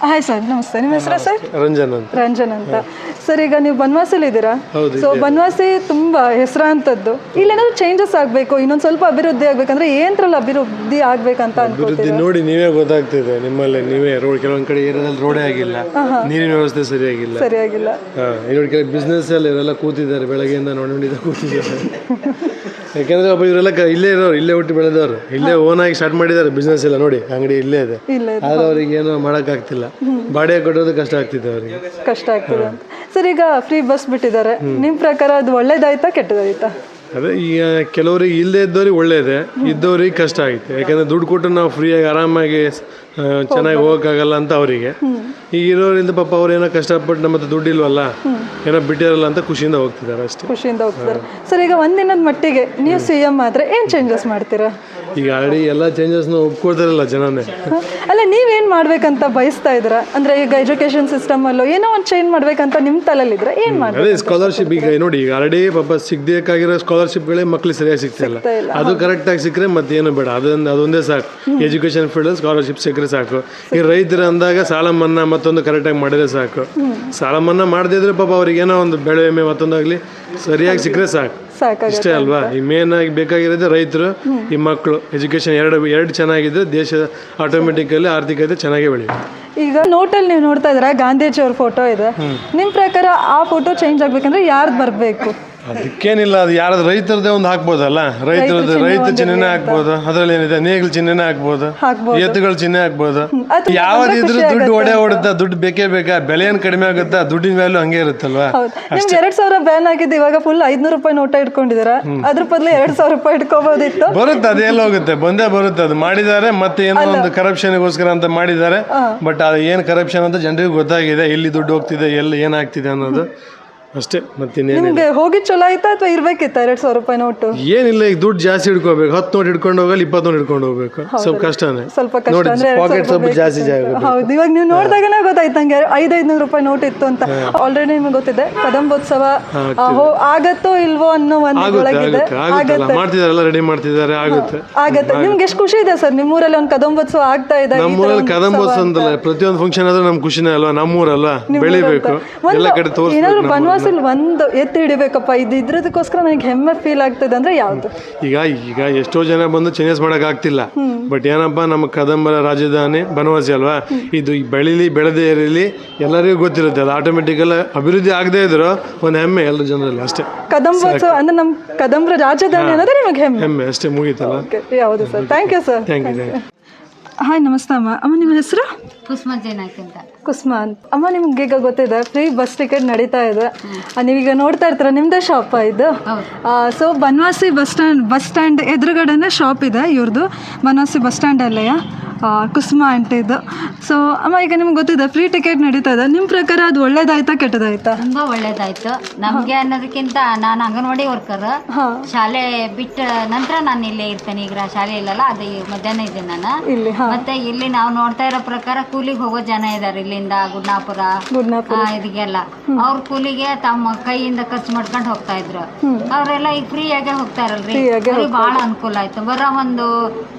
ಹಾಯ್ ಸರ್ ನಮಸ್ತೆ. ನಿಮ್ಮ ಹೆಸರು ಸರ್? ರಂಜನ್ ಅಂತ. ರಂಜನ್ ಅಂತ. ಸರ್ ಈಗ ನೀವು ಬನವಾಸಲ್ಲಿ ಇದ್ದೀರಾ? ಸೊ ಬನವಾಸಿ ತುಂಬಾ ಹೆಸರಾಂತದ್ದು. ಇಲ್ಲೇನಾದ್ರು ಚೇಂಜಸ್ ಆಗಬೇಕು ಇನ್ನೊಂದು ಸ್ವಲ್ಪ ಅಭಿವೃದ್ಧಿ ಆಗ್ಬೇಕಂದ್ರೆ ಏನ್ರಲ್ಲಿ ಅಭಿವೃದ್ಧಿ ಆಗ್ಬೇಕಂತ ಅಭಿವೃದ್ಧಿ ನೋಡಿ ನೀವೇ ಗೊತ್ತಾಗ್ತಿದೆ. ನಿಮ್ಮಲ್ಲಿ ನೀವೇ ರೋಡ್ ಕೆಲವೊಂದ್ ಕಡೆ ಏರಿಯಾದಲ್ಲಿ ರೋಡೇ ಆಗಿಲ್ಲ. ನೀರಿನ ವ್ಯವಸ್ಥೆ ಸರಿಯಾಗಿಲ್ಲ. ಸರಿಯಾಗಿಲ್ಲ. ಕೆಲವು ಬಿಸ್ನೆಸ್ ಅಲ್ಲಿ ಇವರೆಲ್ಲ ಕೂತಿದ್ದಾರೆ ಬೆಳಗ್ಗೆಯಿಂದ ನೋಡಿದ ಕೂತಿದ್ದಾರೆ. ಯಾಕೆಂದ್ರೆ ಒಬ್ಬ ಇವರೆಲ್ಲ ಇಲ್ಲೇ ಇರೋರು ಇಲ್ಲೇ ಹುಟ್ಟಿ ಬೆಳೆದವರು. ಇಲ್ಲೇ ಓನ್ ಆಗಿ ಸ್ಟಾರ್ಟ್ ಮಾಡಿದ್ದಾರೆ ಬಿಸ್ನೆಸ್ ಎಲ್ಲ ನೋಡಿ ಅಂಗಡಿ ಇಲ್ಲೇ ಇದೆ. ಆದ್ರೆ ಅವ್ರಿಗೆ ಏನೋ ಮಾಡೋಕ್ಕಾಗ್ತಿಲ್ಲ ಬಾಡಿಗೆ ಕೊಡೋದು ಕಷ್ಟ ಆಗ್ತಿದೆ ಅವರಿಗೆ. ಕಷ್ಟ ಆಗ್ತಿದೆ ಸರ್ ಈಗ ಫ್ರೀ ಬಸ್ ಬಿಟ್ಟಿದ್ದಾರೆ. ನಿಮ್ ಪ್ರಕಾರ ಅದು ಒಳ್ಳೇದಾಯ್ತಾ ಕೆಟ್ಟದಾಯ್ತಾ? ಅದೇ ಈಗ ಕೆಲವರಿಗೆ ಇಲ್ಲದೆ ಇದ್ದವ್ರಿಗೆ ಒಳ್ಳೇದೇ. ಇದ್ದವ್ರಿಗೆ ಕಷ್ಟ ಆಗುತ್ತೆ. ಯಾಕಂದ್ರೆ ದುಡ್ಡು ಕೊಟ್ಟು ನಾವು ಫ್ರೀಯಾಗಿ ಆರಾಮಾಗಿ ಚೆನ್ನಾಗಿ ಹೋಗಕ್ಕಾಗಲ್ಲ ಅಂತ ಅವರಿಗೆ. ಈಗ ಇರೋರಿಂದ ಪಾಪ ಅವ್ರು ಏನೋ ಕಷ್ಟಪಟ್ಟು ನಮ್ಮ ಹತ್ರ ದುಡ್ಡು ಇಲ್ವಲ್ಲ ಏನೋ ಬಿಟ್ಟಿರಲ್ಲ ಅಂತ ಖುಷಿಯಿಂದ ಹೋಗ್ತಿದ್ದಾರೆ ಅಷ್ಟೇ. ಖುಷಿಯಿಂದ ಹೋಗ್ತಾರೆ ಸರ್ ಈಗ ಒಂದಿನದ ಮಟ್ಟಿಗೆ ನೀವು ಸಿ ಎಂ ಆದ್ರೆ ಏನ್ ಚೇಂಜಸ್ ಮಾಡ್ತೀರಾ? ಈಗ ಆಲ್ರೆಡಿ ಎಲ್ಲ ಚೇಂಜಸ್ನ ಒಪ್ಕೊಳ್ತಾರಲ್ಲ ಜನನೇ? ಅಲ್ಲ ನೀವೇನ್ ಮಾಡ್ಬೇಕಂತ ಬಯಸ್ತಾ ಇದ್ದೀರಾ? ಅಂದ್ರೆ ಈಗ ಎಜುಕೇಶನ್ ಸಿಸ್ಟಮ್ ಅಲ್ಲೋ ಏನೋ ಒಂದು ಚೇಂಜ್ ಮಾಡ್ಬೇಕಂತ ನಿಮ್ ತಲೆಯಲ್ಲಿದ್ರೆ ಏನ್ ಮಾಡಿ ಅದೇ ಸ್ಕಾಲರ್ಶಿಪ್ ಈಗ ನೋಡಿ ಈಗ ಆಲ್ರೆಡಿ ಪಾಪ ಸಿಗ್ಬೇಕಾಗಿರೋ ಸ್ಕಾಲರ್ಶಿಪ್ಗಳೇ ಮಕ್ಳಿಗೆ ಸರಿಯಾಗಿ ಸಿಗ್ತಿಲ್ಲ. ಅದು ಕರೆಕ್ಟಾಗಿ ಸಿಕ್ಕರೆ ಮತ್ತೇನು ಬೇಡ. ಅದೊಂದು ಅದೊಂದೇ ಸಾಕು. ಎಜುಕೇಶನ್ ಫೀಲ್ಡ್ ಸ್ಕಾಲರ್ಶಿಪ್ ಸಿಕ್ಕರೆ ಸಾಕು. ಈ ರೈತರು ಅಂದಾಗ ಸಾಲ ಮನ್ನಾ ಮತ್ತೊಂದು ಕರೆಕ್ಟಾಗಿ ಮಾಡಿದ್ರೆ ಸಾಕು. ಸಾಲ ಮನ್ನಾ ಮಾಡದೇ ಇದ್ರೆ ಪಾಪ ಅವ್ರಿಗೆ ಏನೋ ಒಂದು ಬೆಳೆ ವಿಮೆ ಮತ್ತೊಂದಾಗಲಿ ಸರಿಯಾಗಿ ಸಿಕ್ಕರೆ ಸಾಕು. ಇಷ್ಟೇ ಅಲ್ವಾ? ಈ ಮೇನ್ ಆಗಿ ಬೇಕಾಗಿರೋದೇ ರೈತರು ಈ ಮಕ್ಕಳು ಎಜುಕೇಶನ್ ಎರಡು ಎರಡು ಚೆನ್ನಾಗಿದ್ರೆ ದೇಶ ಆಟೋಮೆಟಿಕಲಿ ಆರ್ಥಿಕತೆ ಚೆನ್ನಾಗೇ ಬೆಳೆಯುತ್ತೆ. ಈಗ ನೋಟಲ್ಲಿ ನೀವು ನೋಡ್ತಾ ಇದ್ದೀರಾ ಗಾಂಧೀಜಿ ಅವ್ರ ಫೋಟೋ ಇದೆ ನಿಮ್ಮ ಪ್ರಕಾರ ಆ ಫೋಟೋ ಚೇಂಜ್ ಆಗಬೇಕಂದ್ರೆ ಯಾರ್ದು ಬರ್ಬೇಕು? ಅದಕ್ಕೇನಿಲ್ಲ ಅದು ಯಾರಾದ್ರು ರೈತರದೇ ಒಂದು ಹಾಕ್ಬೋದಲ್ಲ? ರೈತರದ್ದು ರೈತ ಚಿಹ್ನೆನೇ ಹಾಕ್ಬೋದು ಅದ್ರಲ್ಲಿ ಏನಿದೆ ನೇಗಿಲ್ ಚಿಹ್ನೆನೇ ಹಾಕ್ಬೋದು ಹಾಕ್ಬೋದು. ಎತ್ತುಗಳ ಚಿಹ್ನೆ ಹಾಕ್ಬೋದು. ಅದು ಯಾವ್ದಿದ್ರು ದುಡ್ಡು ಒಡೆ ಓಡುತ್ತಾ ದುಡ್ಡು ಬೇಕೇ ಬೇಕಾ? ಬೆಲೆ ಏನ್ ಕಡಿಮೆ ಆಗುತ್ತಾ? ದುಡ್ಡಿನ ವ್ಯಾಲ್ಯೂ ಹಂಗೆ ಇರುತ್ತಲ್ವಾ? ಹೌದು. ನಿಮ್ಗೆ ಎರಡ್ ಸಾವಿರ ಬ್ಯಾನ್ ಆಗಿದ್ದು ಇವಾಗ ಫುಲ್ ಐದ್ನೂರು ರೂಪಾಯಿ ನೋಟ ಇಟ್ಕೊಂಡಿದಾರ ಅದ್ರ ಬದಲು ಎರಡ್ ಸಾವಿರ ರೂಪಾಯಿ ಇಟ್ಕೋಬಹುದಿತ್ತು ಬರುತ್ತೆ ಅದೆಲ್ಲ ಹೋಗುತ್ತೆ. ಬಂದೇ ಬರುತ್ತೆ ಅದು ಮಾಡಿದ್ದಾರೆ ಮತ್ತೆ ಏನೋ ಒಂದು ಕರಪ್ಷನ್ಗೋಸ್ಕರ ಅಂತ ಮಾಡಿದ್ದಾರೆ. ಬಟ್ ಅದು ಏನು ಕರಪ್ಷನ್ ಅಂತ ಜನರಿಗೆ ಗೊತ್ತಾಗಿದೆ ಎಲ್ಲಿ ದುಡ್ಡು ಹೋಗ್ತಿದೆ ಎಲ್ಲಿ ಏನಾಗ್ತಿದೆ ಅನ್ನೋದು. ಅಷ್ಟೇ ಮತ್ತೆ ನಿಮ್ಗೆ ಹೋಗಿ ಚಲೋ ಆಯ್ತಾ ಅಥವಾ ಇರ್ಬೇಕಿತ್ತ ಎರಡ್ ಸಾವಿರ ರೂಪಾಯಿ ನೋಟು ಏನಿಲ್ಲ ಈಗ ದುಡ್ಡು ಜಾಸ್ತಿ ಹಿಡ್ಕೋಬೇಕು. ಹತ್ತು ನೋಟ್ ಹಿಡ್ಕೊಂಡು ಹೋಗಲ್ಲ ಇಪ್ಪತ್ತು ನೋಟ್ ಹಿಡ್ಕೊಂಡು ಹೋಗ್ಬೇಕು. ಸ್ವಲ್ಪ ಕಷ್ಟನೇ. ಸ್ವಲ್ಪ ಕಷ್ಟ ನೋಡಿ ಅಂದ್ರೆ ಎರಡ್ ಸಾವಿರ ಪಾಕೆಟ್ ಸ್ವಲ್ಪ ರೂಪಾಯಿ ಜಾಸ್ತಿ ಜಾಗ ಹೌದು ಇವಾಗ ನೀವು ನೋಡಿದಾಗನೇ ಗೊತ್ತಾಯ್ತು ನಂಗೆ. ಐದ್ ಐದ್ನೂರು ರೂಪಾಯಿ ನೋಟ್ ಇತ್ತು ಅಂತ. ಆಲ್ರೆಡಿ ನಿಮ್ಗೆ ಗೊತ್ತಿದೆ ಕದಂಬೋತ್ಸವ ಆ, ಹೋ- ಆಗತ್ತೋ ಇಲ್ವೋ ಅನ್ನೋ ಒಂದು ಆಗುತ್ತೆ ಒಳಗಿದೆ. ಆಗುತ್ತೆ ಆಗುತ್ತಲ್ಲ ಆಗತ್ತೆ. ಮಾಡ್ತಿದಾರಲ್ಲ ರೆಡಿ ಮಾಡ್ತಿದ್ದಾರೆ ಆಗುತ್ತೆ. ಆಗತ್ತೆ. ನಿಮ್ಗೆ ಎಷ್ಟು ಖುಷಿ ಇದೆ ಸರ್? ನಿಮ್ಮೂರಲ್ಲಿ ಒಂದು ಕದಂಬೋತ್ಸವ ಆಗ್ತಾ ಇದೆ ಈ ನಮ್ಮೂರಲ್ಲಿ ಒಂದು ಕದಂಬೋತ್ಸವ ಅಂತ. ಅಂತಲ್ಲ ಪ್ರತಿಯೊಂದು ಫಂಕ್ಷನ್ ಆದ್ರೂ ನಮ್ ಖುಷಿನೇ ಅಲ್ವಾ? ನಮ್ಮೂರಲ್ವಾ? ಬೆಳಿಬೇಕು. ಎಲ್ಲ ಕಡೆ ತೋರಿಸ್ಬೇಕು ಏನಾದ್ರು ಬನವಾಸಲ್ಲಿ ಒಂದು ಎತ್ತಿ ಹಿಡಿಬೇಕಪ್ಪ ಇದು ಇದ್ರದಕ್ಕೋಸ್ಕರ ನನಗೆ ಹೆಮ್ಮೆ ಫೀಲ್ ಆಗ್ತದೆ ಅಂದ್ರೆ ಯಾವುದು? ಈಗ ಈಗ ಎಷ್ಟೋ ಜನ ಬಂದು ಚೇಂಜಸ್ ಮಾಡಕ್ ಆಗ್ತಿಲ್ಲ ಬಟ್ ಏನಪ್ಪ ನಮ್ಮ ಕದಂಬರ ರಾಜಧಾನಿ ಬನವಾಸಿ ಅಲ್ವಾ? ಇದು ಬೆಳಿಲಿ ಬೆಳೆದೇ ಇರಲಿ ಎಲ್ಲರಿಗೂ ಗೊತ್ತಿರುತ್ತೆ. ಅದು ಆಟೋಮೆಟಿಕಲ್ ಅಭಿವೃದ್ಧಿ ಆಗದೇ ಇದ್ರು ಒಂದು ಹೆಮ್ಮೆ ಎಲ್ಲ ಜನರಲ್ಲಿ ಅಷ್ಟೇ. ಕದಂಬೋತ್ಸವ ಅಂದ್ರೆ ನಮ್ಮ ಕದಂಬರ ರಾಜಧಾನಿ ಅನ್ನೋದೇ ನಿಮಗೆ ಹೆಮ್ಮೆ? ಹೆಮ್ಮೆ ಅಷ್ಟೇ ಮುಗೀತಲ್ಲ? ಯಾವುದು sir. Thank you sir thank you hi ನಮಸ್ತೆ ಅಮ್ಮ. ಅಮ್ಮ ನಿಮ್ಮ ಹೆಸರು? ಕುಸುಮ ಜೇನಾಯ್ತು ಅಂತ. ಕುಸ್ಮಾ ಅಂತ. ಅಮ್ಮ ನಿಮ್ಗೆ ಈಗ ಗೊತ್ತಿದೆ ಫ್ರೀ ಬಸ್ ಟಿಕೆಟ್ ನಡೀತಾ ಇದೆ. ನೀವೀಗ ನೋಡ್ತಾ ಇರ್ತೀರ ನಿಮ್ದೇ ಶಾಪ ಇದು? So Banavasi bus stand bus stand ಎದುರುಗಡೆನೇ shop ಇದೆ ಇವ್ರದ್ದು ಬನವಾಸಿ ಬಸ್ ಸ್ಟ್ಯಾಂಡಲ್ಲೇ ಕುಸುಮ ಆಂಟಿದು ಸೊ ಅಮ್ಮ ಈಗ ನಿಮ್ಗೆ ಗೊತ್ತಿದೆ ಫ್ರೀ ಟಿಕೆಟ್ ನಡೀತಾ ಇದೆ. ನಿಮ್ಮ ಪ್ರಕಾರ ಅದು ಒಳ್ಳೇದಾಯ್ತಾ ಕೆಟ್ಟದಾಯ್ತಾ? ತುಂಬಾ ಒಳ್ಳೇದಾಯ್ತು. ನಮಗೆ ಅನ್ನೋದಕ್ಕಿಂತ ನಾನು ಅಂಗನವಾಡಿ ವರ್ಕರ್ ಶಾಲೆ ಬಿಟ್ಟ ನಂತರ ನಾನು ಇಲ್ಲೇ ಇರ್ತೇನೆ. ಈಗ ಶಾಲೆ ಇಲ್ಲಲ್ಲ ಅದು ಮಧ್ಯಾಹ್ನ ಇದೆ ನಾನು. ಇಲ್ಲಿ ಮತ್ತೆ ಇಲ್ಲಿ ನಾವು ನೋಡ್ತಾ ಇರೋ ಪ್ರಕಾರ ಕೂಲಿಗೆ ಹೋಗೋ ಜನ ಇದ್ದಾರೆ ಇಲ್ಲಿಂದ ಗುಡ್ನಾಪುರ ಇದಕ್ಕೆಲ್ಲ ಅವ್ರ ಕೂಲಿಗೆ ತಮ್ಮ ಕೈಯಿಂದ ಖರ್ಚು ಮಾಡ್ಕೊಂಡು ಹೋಗ್ತಾ ಇದ್ರು. ಅವರೆಲ್ಲ ಈಗ ಫ್ರೀ ಆಗಿ ಹೋಗ್ತಾ ಇರಲ್ರಿ. ಬಹಳ ಅನುಕೂಲ ಆಯ್ತು. ಬರೋ ಒಂದು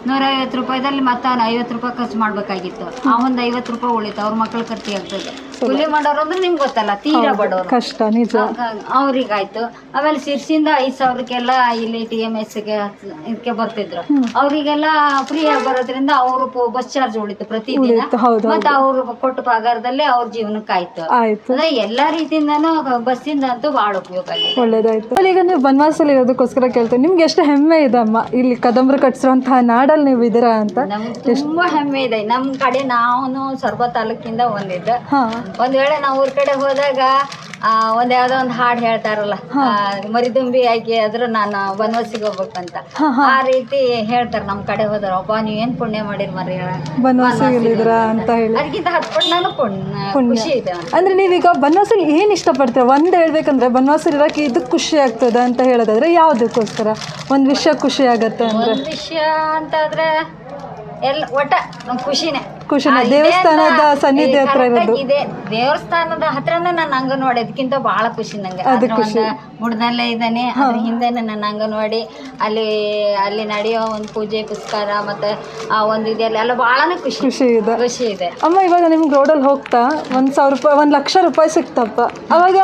ನೂರೈವತ್ತು ರೂಪಾಯಿದಲ್ಲಿ ಮತ್ತೆ ಅವ್ನು ಐವತ್ತು ರೂಪಾಯಿ ಖರ್ಚು ಮಾಡ್ಬೇಕಾಗಿತ್ತು. ಆ ಒಂದು ಐವತ್ತು ರೂಪಾಯಿ ಉಳಿತು ಅವ್ರ ಮಕ್ಳ ಖರ್ಚಿಗೆ ಆಗ್ತದೆ. ಕೂಲಿ ಮಾಡೋರು ಅಂದ್ರೆ ನಿಮ್ಗೆ ಗೊತ್ತಲ್ಲ ತೀರಾ ಬಡವರು. ಕಷ್ಟ ನಿಜ. ಅವ್ರಿಗಾಯ್ತು. ಆಮೇಲೆ ಸಿರ್ಸಿಂದ ಐದ್ ಸಾವಿರಕ್ಕೆಲ್ಲ ಇಲ್ಲಿ ಟಿ ಎಂ ಎಸ್ಗೆ ಇದಕ್ಕೆ ಬರ್ತಿದ್ರು. ಅವರಿಗೆಲ್ಲ ಫ್ರೀ ಆಗಿ ಬರೋದ್ರಿಂದ ಅವರು ಬಸ್ ಚಾರ್ಜ್ ಉಳಿತು ಪ್ರತಿದಿನ. ಮತ್ತೆ ಅವ್ರು ಕೊಟ್ಟ ಪಗಾರದಲ್ಲಿ ಅವ್ರ ಜೀವನಕ್ಕೆ ಆಯ್ತು. ಆಯ್ತು ಅಂದ್ರೆ ಎಲ್ಲಾ ರೀತಿಯಿಂದನೂ ಬಸ್ಸಿಂದ ಅಂತೂ ಬಹಳ ಉಪಯೋಗ ಆಗಿದೆ. ಒಳ್ಳೇದಾಯ್ತು. ಈಗ ನೀವು ಬನವಾಸಲ್ಲಿ ಇರೋದಕ್ಕೋಸ್ಕರ ಕೇಳ್ತೇನೆ. ನಿಮ್ಗೆ ಎಷ್ಟು ಹೆಮ್ಮೆ ಇದೆ ಅಮ್ಮ? ಇಲ್ಲಿ ಕದಂಬರು ಕಟ್ಸಿರುವಂತಹ ನಾಡಲ್ಲಿ ನೀವು ಇದೀರಾ ಅಂತ? ನಮ್ಗೆ ತುಂಬಾ ಹೆಮ್ಮೆ ಇದೆ. ನಮ್ ಕಡೆ ನಾವು ಸರ್ವ ತಾಲೂಕಿಂದ ಒಂದಿದ್ದ. ಒಂದ್ ವೇಳೆ ನಾವು ಊರ್ ಕಡೆ ಹೋದಾಗ ಆ, ಒಂದ್ ಯಾವ್ದೋ ಒಂದ್ ಹಾಡ್ ಹೇಳ್ತಾರಲ್ಲ ಆ, ಮರಿದುಂಬಿ ಆಗಿ ಆದ್ರೂ ನಾನು ಬನವಾಸಿಗೆ ಹೋಗ್ಬೇಕಂತ. ಆ ರೀತಿ ಹೇಳ್ತಾರೆ ನಮ್ ಕಡೆ ಹೋದ್ರ ಒಬ್ಬ ನೀವ್ ಏನ್ ಪುಣ್ಯ ಮಾಡಿರ್ ಮರಿ ಇದ್ದೀರಾ ಅಂತ ಹೇಳಿ. ಅದಕ್ಕಿಂತ ಹತ್ಕೊಂಡು ನಾನು ಪುಣ್ಯ ಖುಷಿ ಇದೆ ಅಂದ್ರೆ ನೀವೀಗ ಬನವಾಸಲ್ಲಿ ಏನು ಇಷ್ಟಪಡ್ತೀರ? ಒಂದು ಹೇಳ್ಬೇಕಂದ್ರೆ ಬನವಾಸಲ್ಲಿ ಇರಕ್ಕೆ ಇದು ಖುಷಿ ಆಗ್ತದೆ ಅಂತ ಹೇಳೋದಾದ್ರೆ ಯಾವ್ದಕ್ಕೋಸ್ಕರ? ಒಂದು ವಿಷಯ ಖುಷಿ ಆಗತ್ತೆ ಅಂದ್ರೆ. ಒಂದ್ ವಿಷಯ ಅಂತಾದ್ರೆ ಎಲ್ಲ ಒಟ್ಟ ನಮ್ಮ ಖುಷಿನೇ. ಖುಷಿನೇ. ದೇವಸ್ಥಾನದ ಸನ್ನಿಧಿ ಹತ್ರ ಇರೋದು. ಇದೆ. ದೇವಸ್ಥಾನದ ಹತ್ರನೇ ನನ್ನ ಅಂಗನವಾಡಿ ಅದಕ್ಕಿಂತ ಬಹಳ ಖುಷಿ ನಂಗೆ. ಒಂದು ಮುಡ್ದಲ್ಲೇ ಇದ್ದಾನೆ ಹಿಂದೆ ಹಿಂದೆನೆ ನನ್ನ ಅಂಗನವಾಡಿ. ಅಲ್ಲಿ ಅಲ್ಲಿ ನಡೆಯೋ ಒಂದು ಪೂಜೆ ಪುಸ್ಕಾರ ಮತ್ತೆ ಆ ಒಂದು ಇದೆಲ್ಲ ಎಲ್ಲ ಬಹಳನೇ ಖುಷಿ. ಖುಷಿ ಇದೆ. ಖುಷಿ ಇದೆ. ಅಮ್ಮ ಇವಾಗ ನಿಮ್ಗೆ ರೋಡಲ್ಲಿ ಹೋಗ್ತಾ ಒಂದು ಸಾವಿರ ರೂಪಾಯಿ ಒಂದು ಲಕ್ಷ ರೂಪಾಯಿ ಸಿಕ್ತಪ್ಪ. ಅವಾಗ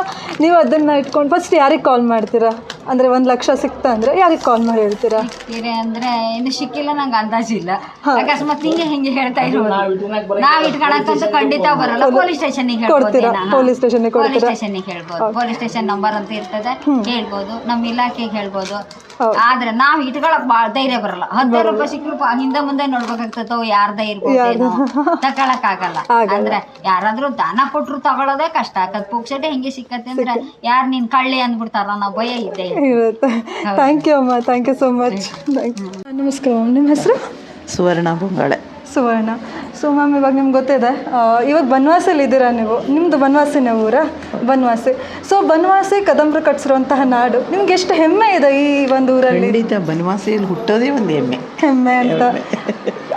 ನೀವು ಅದನ್ನ ಇಟ್ಕೊಂಡು ಫಸ್ಟ್ ಯಾರಿಗೆ ಕಾಲ್ ಮಾಡ್ತೀರಾ? ಅಂದ್ರೆ ಒಂದ್ ಲಕ್ಷ ಸಿಕ್ತ ಅಂದ್ರೆ ಯಾರಿಗೆ ಕಾಲ್ ಮಾಡಿ ಹೇಳ್ತೀರಾ? ಏನೇ ಅಂದ್ರೆ ಇನ್ನು ಸಿಕ್ಕಿಲ್ಲ ನಂಗೆ ಅಂದಾಜಿಲ್ಲ ಅಕಸ್ಮಾತ್ ಹಿಂಗೆ ಹಿಂಗೆ ಹೇಳ್ತಾ ಇರೋದು ನಾವ್ ಇಟ್ಕೊಳಕ್ಕಂತೂ ಖಂಡಿತ ಬರಲ್ಲ. ಪೊಲೀಸ್ ಸ್ಟೇಷನ್ ಕೊಡ್ತೀರಾ? station ಗೆ ಪೊಲೀಸ್ ಕೊಡ್ತೀರಾ? ಸ್ಟೇಷನ್ಗೆ ಹೇಳ್ಬೋದು. ಪೊಲೀಸ್ ಸ್ಟೇಷನ್ ನಂಬರ್ ಅಂತ ಇರ್ತದೆ. ಹೇಳ್ಬೋದು ನಮ್ಮ ಇಲಾಖೆಗೆ ಹೇಳ್ಬೋದು. ಆದ್ರೆ ನಾವ್ ಇಟ್ಕೊಳಕ್ ಬಾಳ ಧೈರ್ಯ ಬರಲ್ಲ. ಹದಿನೈದು ರೂಪಾಯಿ ಸಿಕ್ಕರು ಹಿಂದೆ ಮುಂದೆ ನೋಡ್ಬೇಕಾಗ್ತದೋ ಯಾರ್ದ ಇರ್ಬೋದು ತಗೊಳಕ್ ಆಗಲ್ಲ. ಅಂದ್ರೆ ಯಾರಾದ್ರೂ ದಾನ ಕೊಟ್ರು ತಗೊಳೋದೇ ಕಷ್ಟ. ಆಗತ್ ಪುಕ್ಸಟೆ ಹಿಂಗೆ ಸಿಕ್ಕತ್ತೆ ಅಂದ್ರೆ ಯಾರ್ ನೀನ್ ಕಳ್ಳಿ ಅಂದ್ಬಿಡ್ತಾರ ನಾವು ಭಯ ಇದ್ದೆ. ಇರುತ್ತೆ. ಥ್ಯಾಂಕ್ ಯು ಅಮ್ಮ. ಥ್ಯಾಂಕ್ ಯು ಸೋ ಮಚ್ ನಮಸ್ಕಾರ ಮ್ಯಾಮ್ ನಿಮ್ಮ ಹೆಸರು? ಸುವರ್ಣ ಬೊಂಗಾಳೆ. ಸುವರ್ಣ. ಸೊ ಮ್ಯಾಮ್ ಇವಾಗ ನಿಮ್ಗೆ ಗೊತ್ತಿದೆ ಇವಾಗ ಬನವಾಸಲ್ಲಿ ಇದ್ದೀರಾ ನೀವು? ನಿಮ್ಮದು ಬನವಾಸಿನ ಊರ? ಬನವಾಸಿ. ಸೊ ಬನವಾಸಿ ಕದಂಬರು ಕಟ್ಸಿರುವಂತಹ ನಾಡು ನಿಮ್ಗೆ ಎಷ್ಟು ಹೆಮ್ಮೆ ಇದೆ ಈ ಒಂದು ಊರಲ್ಲಿ? ಖಂಡಿತ ಬನವಾಸಿಯಲ್ಲಿ ಹುಟ್ಟೋದೇ ಒಂದು ಹೆಮ್ಮೆ. ಹೆಮ್ಮೆ ಅಂತ.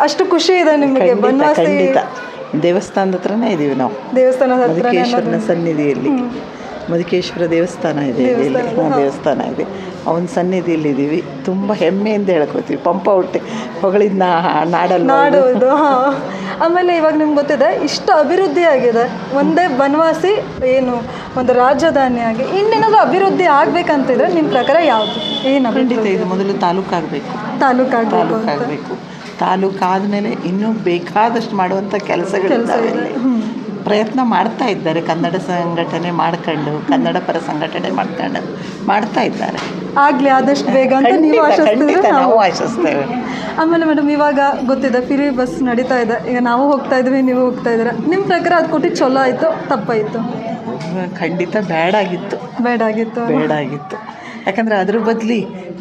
ಅಷ್ಟು ಖುಷಿ ಇದೆ ನಿಮಗೆ ಖಂಡಿತ ಬನವಾಸಿ? ಖಂಡಿತ. ದೇವಸ್ಥಾನದ ಹತ್ರನೇ ಇದೀವಿ ನಾವು. ದೇವಸ್ಥಾನದ ಹತ್ರ ಮಧುಕೇಶ್ವರನ ಸನ್ನಿಧಿಯಲ್ಲಿ. ಮಧುಕೇಶ್ವರ ದೇವಸ್ಥಾನ ಇದೆ ಇಲ್ಲಿ ಹ್ಞೂ ದೇವಸ್ಥಾನ ಇದೆ. ಅವನ ಸನ್ನಿಧಿಯಲ್ಲಿದ್ದೀವಿ ತುಂಬ ಹೆಮ್ಮೆಯಿಂದ ಹೇಳ್ಕೊತೀವಿ ಪಂಪ ಹೊಟ್ಟೆ ಹೊಗಳಿದ ನಾಡಲ್ಲಿ ನಾಡು ಇದು ಹಾ. ಆಮೇಲೆ ಇವಾಗ ನಿಮ್ಗೆ ಗೊತ್ತಿದೆ ಇಷ್ಟು ಅಭಿವೃದ್ಧಿ ಆಗಿದೆ. ಒಂದೇ ಬನವಾಸಿ ಏನು ಒಂದು ರಾಜಧಾನಿ ಆಗಿ ಇನ್ನೇನಾದರೂ ಅಭಿವೃದ್ಧಿ ಆಗಬೇಕಂತಿದ್ರೆ ನಿಮ್ಮ ಪ್ರಕಾರ ಯಾವುದು? ಏನು ಖಂಡಿತ ಇದು ಮೊದಲು ತಾಲೂಕಾಗಬೇಕು ತಾಲೂಕಾಗಬೇಕು ತಾಲೂಕು ಆದಮೇಲೆ ಇನ್ನೂ ಬೇಕಾದಷ್ಟು ಮಾಡುವಂಥ ಕೆಲಸಗಳು ಪ್ರಯತ್ನ ಮಾಡ್ತಾ ಇದ್ದಾರೆ. ಕನ್ನಡ ಸಂಘಟನೆ ಮಾಡ್ಕೊಂಡು ಕನ್ನಡ ಪರ ಸಂಘಟನೆ ಮಾಡ್ಕೊಂಡು ಮಾಡ್ತಾ ಇದ್ದಾರೆ. ಆಗ್ಲಿ ಆದಷ್ಟು ಬೇಗ ಅಂತ ನೀವು ಆಶಿಸ್ತೇವೆ. ಆಮೇಲೆ ಮೇಡಮ್ ಇವಾಗ ಗೊತ್ತಿದೆ ಫ್ರೀ ಬಸ್ ನಡೀತಾ ಇದೆ. ಈಗ ನಾವು ಹೋಗ್ತಾ ಇದ್ವಿ ನೀವು ಹೋಗ್ತಾ ಇದ್ದೀರಾ. ನಿಮ್ಮ ಪ್ರಕಾರ ಅದು ಕೊಟ್ಟಿದ್ದು ಚಲೋ ಆಯಿತು ತಪ್ಪಾಯಿತು? ಖಂಡಿತ ಬೇಡಾಗಿತ್ತು ಬೇಡಾಗಿತ್ತು ಬೇಡಾಗಿತ್ತು ಯಾಕಂದ್ರೆ ಅದ್ರ ಬದಲಿ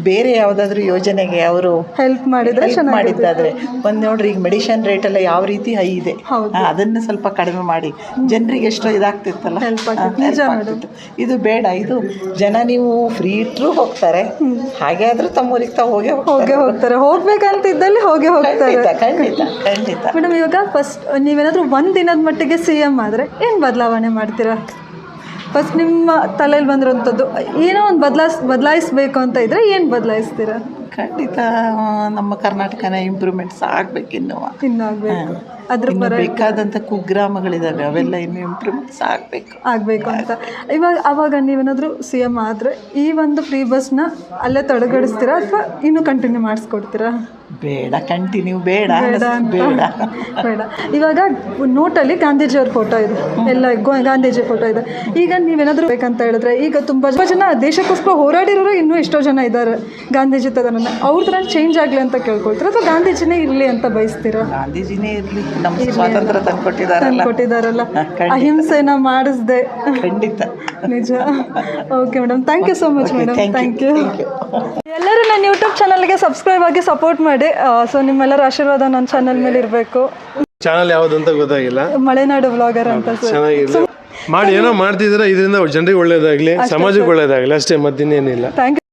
ಬೇರೆ ಯಾವುದಾದ್ರೂ ಯೋಜನೆಗೆ ಅವರು ಹೆಲ್ಪ್ ಮಾಡಿದ್ರೆ ಮಾಡಿದ್ದಾದ್ರೆ. ಒಂದು ನೋಡ್ರಿ ಈಗ ಮೆಡಿಷನ್ ರೇಟ್ ಎಲ್ಲ ಯಾವ ರೀತಿ ಹೈ ಇದೆ. ಅದನ್ನ ಸ್ವಲ್ಪ ಕಡಿಮೆ ಮಾಡಿ. ಜನರಿಗೆ ಎಷ್ಟೋ ಇದಾಗ್ತಿತ್ತಲ್ಲ. ಇದು ಬೇಡ ಇದು ಜನ ನೀವು ಫ್ರೀ ಇಟ್ಟರು ಹೋಗ್ತಾರೆ. ಹಾಗೆ ಆದ್ರೂ ತಮ್ಮ ಊರಿಗೆ ತಾವು ಹೋಗೇ ಹೋಗೇ ಹೋಗ್ತಾರೆ. ಹೋಗ್ಬೇಕಂತ ಹೋಗ್ಬೇಕಂತಿದ್ದಲ್ಲಿ ಹೋಗೇ ಹೋಗ್ತಾರೆ. ಖಂಡಿತ ಖಂಡಿತ. ಖಂಡಿತ ಮೇಡಮ್ ಇವಾಗ ಫಸ್ಟ್ ನೀವೇನಾದರೂ ಒಂದು ದಿನದ ಮಟ್ಟಿಗೆ ಸಿ ಎಂ ಆದರೆ ಏನು ಬದಲಾವಣೆ ಮಾಡ್ತೀರಾ? ಫಸ್ಟ್ ನಿಮ್ಮ ತಲೆಯಲ್ಲಿ ಬಂದಿರೋಂಥದ್ದು ಏನೋ ಒಂದು ಬದಲಾಯಿಸ್ ಬದಲಾಯಿಸ್ಬೇಕು ಅಂತ ಇದ್ರೆ ಏನು ಬದಲಾಯಿಸ್ತೀರಾ? ಖಂಡಿತ ನಮ್ಮ ಕರ್ನಾಟಕನ ಇಂಪ್ರೂವ್ಮೆಂಟ್ಸ್ ಆಗ್ಬೇಕು ಇನ್ನು. ಇನ್ನು ಆಗಬೇಕು. ಅದ್ರ ಬೇಕಾದಂಥ ಕುಗ್ರಾಮಗಳಿದ್ದಾವೆ ಅವೆಲ್ಲ ಇನ್ನು ಇಂಪ್ರೂವ್ಮೆಂಟ್ಸ್ ಆಗಬೇಕು. ಆಗಬೇಕು ಅಂತ. ಇವಾಗ ಅವಾಗ ನೀವೇನಾದರೂ ಸಿ ಎಂ ಆದರೆ ಈ ಒಂದು ಫ್ರೀ ಬಸ್ನ ಅಲ್ಲೇ ತೊಡಗಡಿಸ್ತೀರಾ ಅಥವಾ ಇನ್ನೂ ಕಂಟಿನ್ಯೂ ಮಾಡಿಸ್ಕೊಡ್ತೀರಾ? ಬೇಡ ಕಂಟಿನ್ಯೂ ಬೇಡ ಬೇಡ ಬೇಡ. ಬೇಡ. ಇವಾಗ ನೋಟಲ್ಲಿ ಗಾಂಧೀಜಿಯವ್ರ ಫೋಟೋ ಇದೆ. ಎಲ್ಲ ಗಾಂಧೀಜಿ ಫೋಟೋ ಇದೆ. ಈಗ ನೀವೇನಾದರೂ ಬೇಕಂತ ಹೇಳಿದ್ರೆ ಈಗ ತುಂಬ ಜನ ದೇಶಕ್ಕೋಸ್ಕರ ಹೋರಾಡಿರೋರು ಇನ್ನೂ ಎಷ್ಟೋ ಜನ ಇದ್ದಾರೆ ಗಾಂಧೀಜಿ ತದನ ಅವ್ರ ಥರ ಚೇಂಜ್ ಆಗಲಿ ಅಂತ ಕೇಳ್ಕೊಳ್ತೀರ? ಅಥವಾ ಗಾಂಧೀಜಿನೇ ಇರಲಿ ಅಂತ ಬಯಸ್ತೀರಾ? ಗಾಂಧೀಜಿನೇ ಇರಲಿ. ನಮ್ಮ ಸ್ವಾತಂತ್ರ್ಯ ತಂದ್ಕೊಟ್ಟಿದಾರಲ್ಲ. ಕೊಟ್ಟಿದ್ದಾರಲ್ಲ. ಅಹಿಂಸೆನ ಮಾಡಿಸ್ದೆ. ಖಂಡಿತ. ನಿಜ. Okay madam thank you so much madam thank you ಎಲ್ಲರೂ ನನ್ನ ಯೂಟ್ಯೂಬ್ ಚಾನಲ್ಗೆ ಸಬ್ಸ್ಕ್ರೈಬ್ ಆಗಿ ಸಪೋರ್ಟ್ ಮಾಡಿ. ಸೊ ನಿಮ್ಮೆಲ್ಲರ ಆಶೀರ್ವಾದ ನನ್ನ ಚಾನಲ್ ಮೇಲೆ ಇರಬೇಕು. ಚಾನಲ್ ಅಂತ ಗೊತ್ತಾಗಿಲ್ಲ. ಮಲೆನಾಡು ವ್ಲಾಗರ್ ಅಂತ. ಚೆನ್ನಾಗಿ ಚೆನ್ನಾಗಿರ್ಲಿ. ಮಾಡಿ ಏನೋ ಮಾಡ್ತಿದ್ರೆ ಇದರಿಂದ ಜನರಿಗೆ ಒಳ್ಳೇದಾಗ್ಲಿ ಸಮಾಜಕ್ಕೆ ಒಳ್ಳೇದಾಗ್ಲಿ ಅಷ್ಟೇ ಮತ್ತಿನ್ನೇನಿಲ್ಲ. Thank you